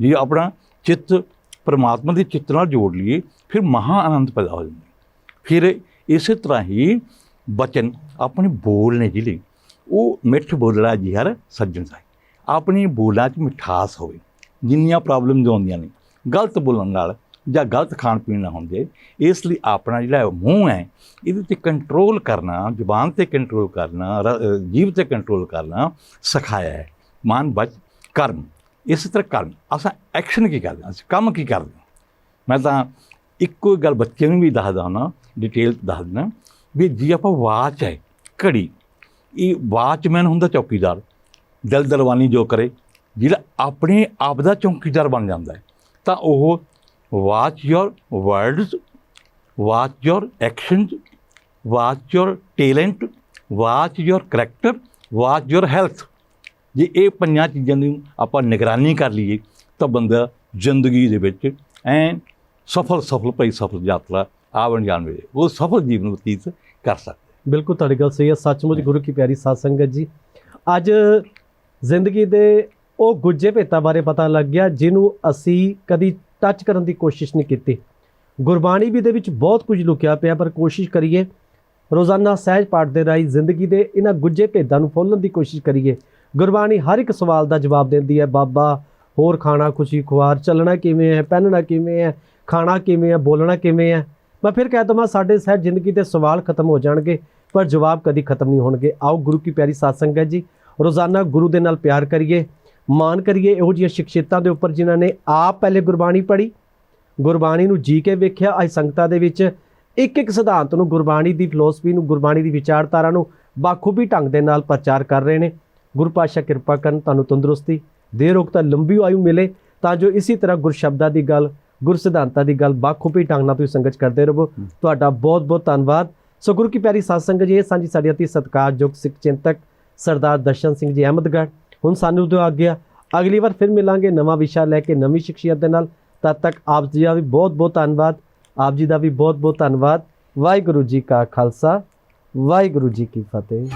ਜੇ ਆਪਣਾ ਚਿੱਤ ਪਰਮਾਤਮਾ ਦੇ ਚਿੱਤ ਨਾਲ ਜੋੜ ਲਈਏ, ਫਿਰ ਮਹਾ ਆਨੰਦ ਪੈਦਾ ਹੋ ਜਾਂਦਾ। ਫਿਰ ਇਸੇ ਤਰ੍ਹਾਂ ਹੀ ਬਚਨ ਆਪਣੇ ਬੋਲ ਨੇ ਜਿਹੜੇ ਉਹ ਮਿੱਠ ਬੋਲਣਾ ਜੀ ਹਰ ਸੱਜਣ ਸਾਹਿਬ ਆਪਣੀ ਬੋਲਾਂ 'ਚ ਮਿਠਾਸ ਹੋਵੇ, ਜਿੰਨੀਆਂ ਪ੍ਰੋਬਲਮਸ ਆਉਂਦੀਆਂ ਨੇ, ਗਲਤ ਬੋਲਣ ਨਾਲ ਜਾਂ ਗਲਤ ਖਾਣ ਪੀਣ ਨਾਲ ਹੁੰਦੇ, ਇਸ ਲਈ ਆਪਣਾ ਜਿਹੜਾ ਮੂੰਹ ਹੈ, ਇਹਦੇ ਤੇ ਕੰਟਰੋਲ ਕਰਨਾ, ਜ਼ੁਬਾਨ ਤੇ ਕੰਟਰੋਲ ਕਰਨਾ, ਰ- ਜੀਭ ਤੇ ਕੰਟਰੋਲ ਕਰਨਾ ਸਿਖਾਇਆ ਹੈ। ਮਨ ਬਚ, ਕਰਮ। ਇਸੇ ਤਰ੍ਹਾਂ ਕਰਮ ਅਸਾਂ ਐਕਸ਼ਨ ਕੀ ਕਰਦੇ ਹਾਂ? ਅਸੀਂ ਕੰਮ ਕੀ ਕਰਦੇ ਹਾਂ? ਮੈਂ ਤਾਂ ਇੱਕੋ ਗੱਲ ਬੱਚੇ ਨੂੰ ਵੀ ਦੱਸਦਾ ਹਾਂ ਡਿਟੇਲ ਦੱਸ ਦਿੰਦਾ ਵੀ ਜੀ ਆਪਾਂ ਵਾਚ ਹੈ, ਘੜੀ, ਇਹ ਵਾਚਮੈਨ ਹੁੰਦਾ ਚੌਕੀਦਾਰ, ਦਿਲ ਦਲਵਾਨੀ ਜੋ ਕਰੇ, ਜਿਹੜਾ ਆਪਣੇ ਆਪ ਦਾ ਚੌਕੀਦਾਰ ਬਣ ਜਾਂਦਾ ਹੈ, ਤਾਂ ਉਹ watch your words watch your actions watch your talent watch your character watch your health ਜੇ ਇਹ ਪੰਜਾਂ ਚੀਜ਼ਾਂ ਦੀ ਆਪਾਂ ਨਿਗਰਾਨੀ ਕਰ ਲਈਏ ਤਾਂ ਬੰਦਾ ਜ਼ਿੰਦਗੀ ਦੇ ਵਿੱਚ ਐਨ ਸਫਲ ਸਫਲ ਭਈ ਸਫਲ ਯਾਤਰਾ ਆਵਣ ਜਾਣ ਵੇਲੇ ਉਹ ਸਫਲ ਜੀਵਨ ਬਤੀਤ ਕਰ ਸਕਦਾ ਬਿਲਕੁਲ ਤੁਹਾਡੀ ਗੱਲ ਸਹੀ ਹੈ। ਸੱਚਮੁੱਚ ਗੁਰੂ ਕੀ ਪਿਆਰੀ ਸਾਧ ਸੰਗਤ ਜੀ ਅੱਜ ਜ਼ਿੰਦਗੀ ਦੇ ਉਹ ਗੁੱਜੇ ਭੇਤਾਂ ਬਾਰੇ ਪਤਾ ਲੱਗ ਗਿਆ ਜਿਹਨੂੰ ਅਸੀਂ ਕਦੀ ਟੱਚ ਕਰਨ ਦੀ ਕੋਸ਼ਿਸ਼ ਨਹੀਂ ਕੀਤੀ। ਗੁਰਬਾਣੀ ਵੀ ਦੇ ਵਿੱਚ ਬਹੁਤ ਕੁਝ ਲੁਕਿਆ ਪਿਆ ਪਰ ਕੋਸ਼ਿਸ਼ ਕਰੀਏ ਰੋਜ਼ਾਨਾ ਸਹਿਜ ਪਾਠ ਦੇ ਰਾਹੀਂ ਜ਼ਿੰਦਗੀ ਦੇ ਇਹਨਾਂ ਗੁੱਜੇ ਭੇਦਾਂ ਨੂੰ ਫੋਲਣ ਦੀ ਕੋਸ਼ਿਸ਼ ਕਰੀਏ। ਗੁਰਬਾਣੀ ਹਰ ਇੱਕ ਸਵਾਲ ਦਾ ਜਵਾਬ ਦਿੰਦੀ ਹੈ, ਬਾਬਾ, ਹੋਰ ਖਾਣਾ, ਖੁਸ਼ੀ, ਖੁਆਰ, ਚੱਲਣਾ ਕਿਵੇਂ ਹੈ, ਪਹਿਨਣਾ ਕਿਵੇਂ ਹੈ, ਖਾਣਾ ਕਿਵੇਂ ਹੈ, ਬੋਲਣਾ ਕਿਵੇਂ ਹੈ? ਮੈਂ ਫਿਰ ਕਹਿ ਦਵਾਂ, ਸਾਡੇ ਸਹਿਜ ਜ਼ਿੰਦਗੀ ਦੇ ਸਵਾਲ ਖਤਮ ਹੋ ਜਾਣਗੇ, ਪਰ ਜਵਾਬ ਕਦੀ ਖਤਮ ਨਹੀਂ ਹੋਣਗੇ। ਆਓ, ਗੁਰੂ ਕੀ ਪਿਆਰੀ ਸਾਧ ਸੰਗਤ ਜੀ, ਰੋਜ਼ਾਨਾ ਗੁਰੂ ਦੇ ਨਾਲ ਪਿਆਰ ਕਰੀਏ ਮਾਨ ਕਰੀਏ, ਇਹੋ ਜਿਹੀਆਂ ਸ਼ਖਸੀਅਤਾਂ ਦੇ ਉੱਪਰ ਜਿਨ੍ਹਾਂ ਨੇ ਆਪ ਪਹਿਲੇ ਗੁਰਬਾਣੀ ਪੜ੍ਹੀ, ਗੁਰਬਾਣੀ ਨੂੰ ਜੀ ਕੇ ਵੇਖਿਆ, ਅੱਜ ਸੰਗਤਾਂ ਦੇ ਵਿੱਚ ਇੱਕ ਇੱਕ ਸਿਧਾਂਤ ਨੂੰ, ਗੁਰਬਾਣੀ ਦੀ ਫਿਲਾਸਫੀ ਨੂੰ, ਗੁਰਬਾਣੀ ਦੀ ਵਿਚਾਰਧਾਰਾ ਨੂੰ ਬਾਖੂਬੀ ਢੰਗ ਦੇ ਨਾਲ ਪ੍ਰਚਾਰ ਕਰ ਰਹੇ ਨੇ। ਗੁਰੂ ਪਾਤਸ਼ਾਹ ਕਿਰਪਾ ਕਰਨ ਤੁਹਾਨੂੰ ਤੰਦਰੁਸਤੀ ਦੇਰ ਰੋਗ ਤਾਂ ਲੰਬੀ ਆਯੂ ਮਿਲੇ ਤਾਂ ਜੋ ਇਸੇ ਤਰ੍ਹਾਂ ਗੁਰ ਸ਼ਬਦਾਂ ਦੀ ਗੱਲ ਗੁਰ ਸਿਧਾਂਤਾਂ ਦੀ ਗੱਲ ਬਾਖੂਬੀ ਢੰਗ ਨਾਲ ਤੁਸੀਂ ਸੰਗਤ ਕਰਦੇ ਰਹੋ। ਤੁਹਾਡਾ ਬਹੁਤ ਬਹੁਤ ਧੰਨਵਾਦ। ਸੋ ਗੁਰੂ ਕੀ ਪਿਆਰੀ ਸਾਧ ਸੰਗਤ ਜੀ ਇਹ ਸਾਂਝੀ ਸਾਡੀ ਅਤੀ ਸਤਿਕਾਰਯੋਗ ਸਿੱਖ ਚਿੰਤਕ ਸਰਦਾਰ ਦਰਸ਼ਨ ਸਿੰਘ ਜੀ ਅਹਿਮਦਗੜ੍ਹ ਹੁਣ ਸਾਨੂੰ ਦਿਓ ਆਗਿਆ। ਅਗਲੀ ਵਾਰ ਫਿਰ ਮਿਲਾਂਗੇ ਨਵਾਂ ਵਿਸ਼ਾ ਲੈ ਕੇ ਨਵੀਂ ਸ਼ਖਸੀਅਤ ਦੇ ਨਾਲ। ਤਦ ਤੱਕ ਆਪ ਜੀ ਦਾ ਵੀ ਬਹੁਤ ਬਹੁਤ ਧੰਨਵਾਦ। ਆਪ ਜੀ ਦਾ ਵੀ ਬਹੁਤ ਬਹੁਤ ਧੰਨਵਾਦ। ਵਾਹਿਗੁਰੂ ਜੀ ਕਾ ਖਾਲਸਾ ਵਾਹਿਗੁਰੂ ਜੀ ਕੀ ਫਤਿਹ।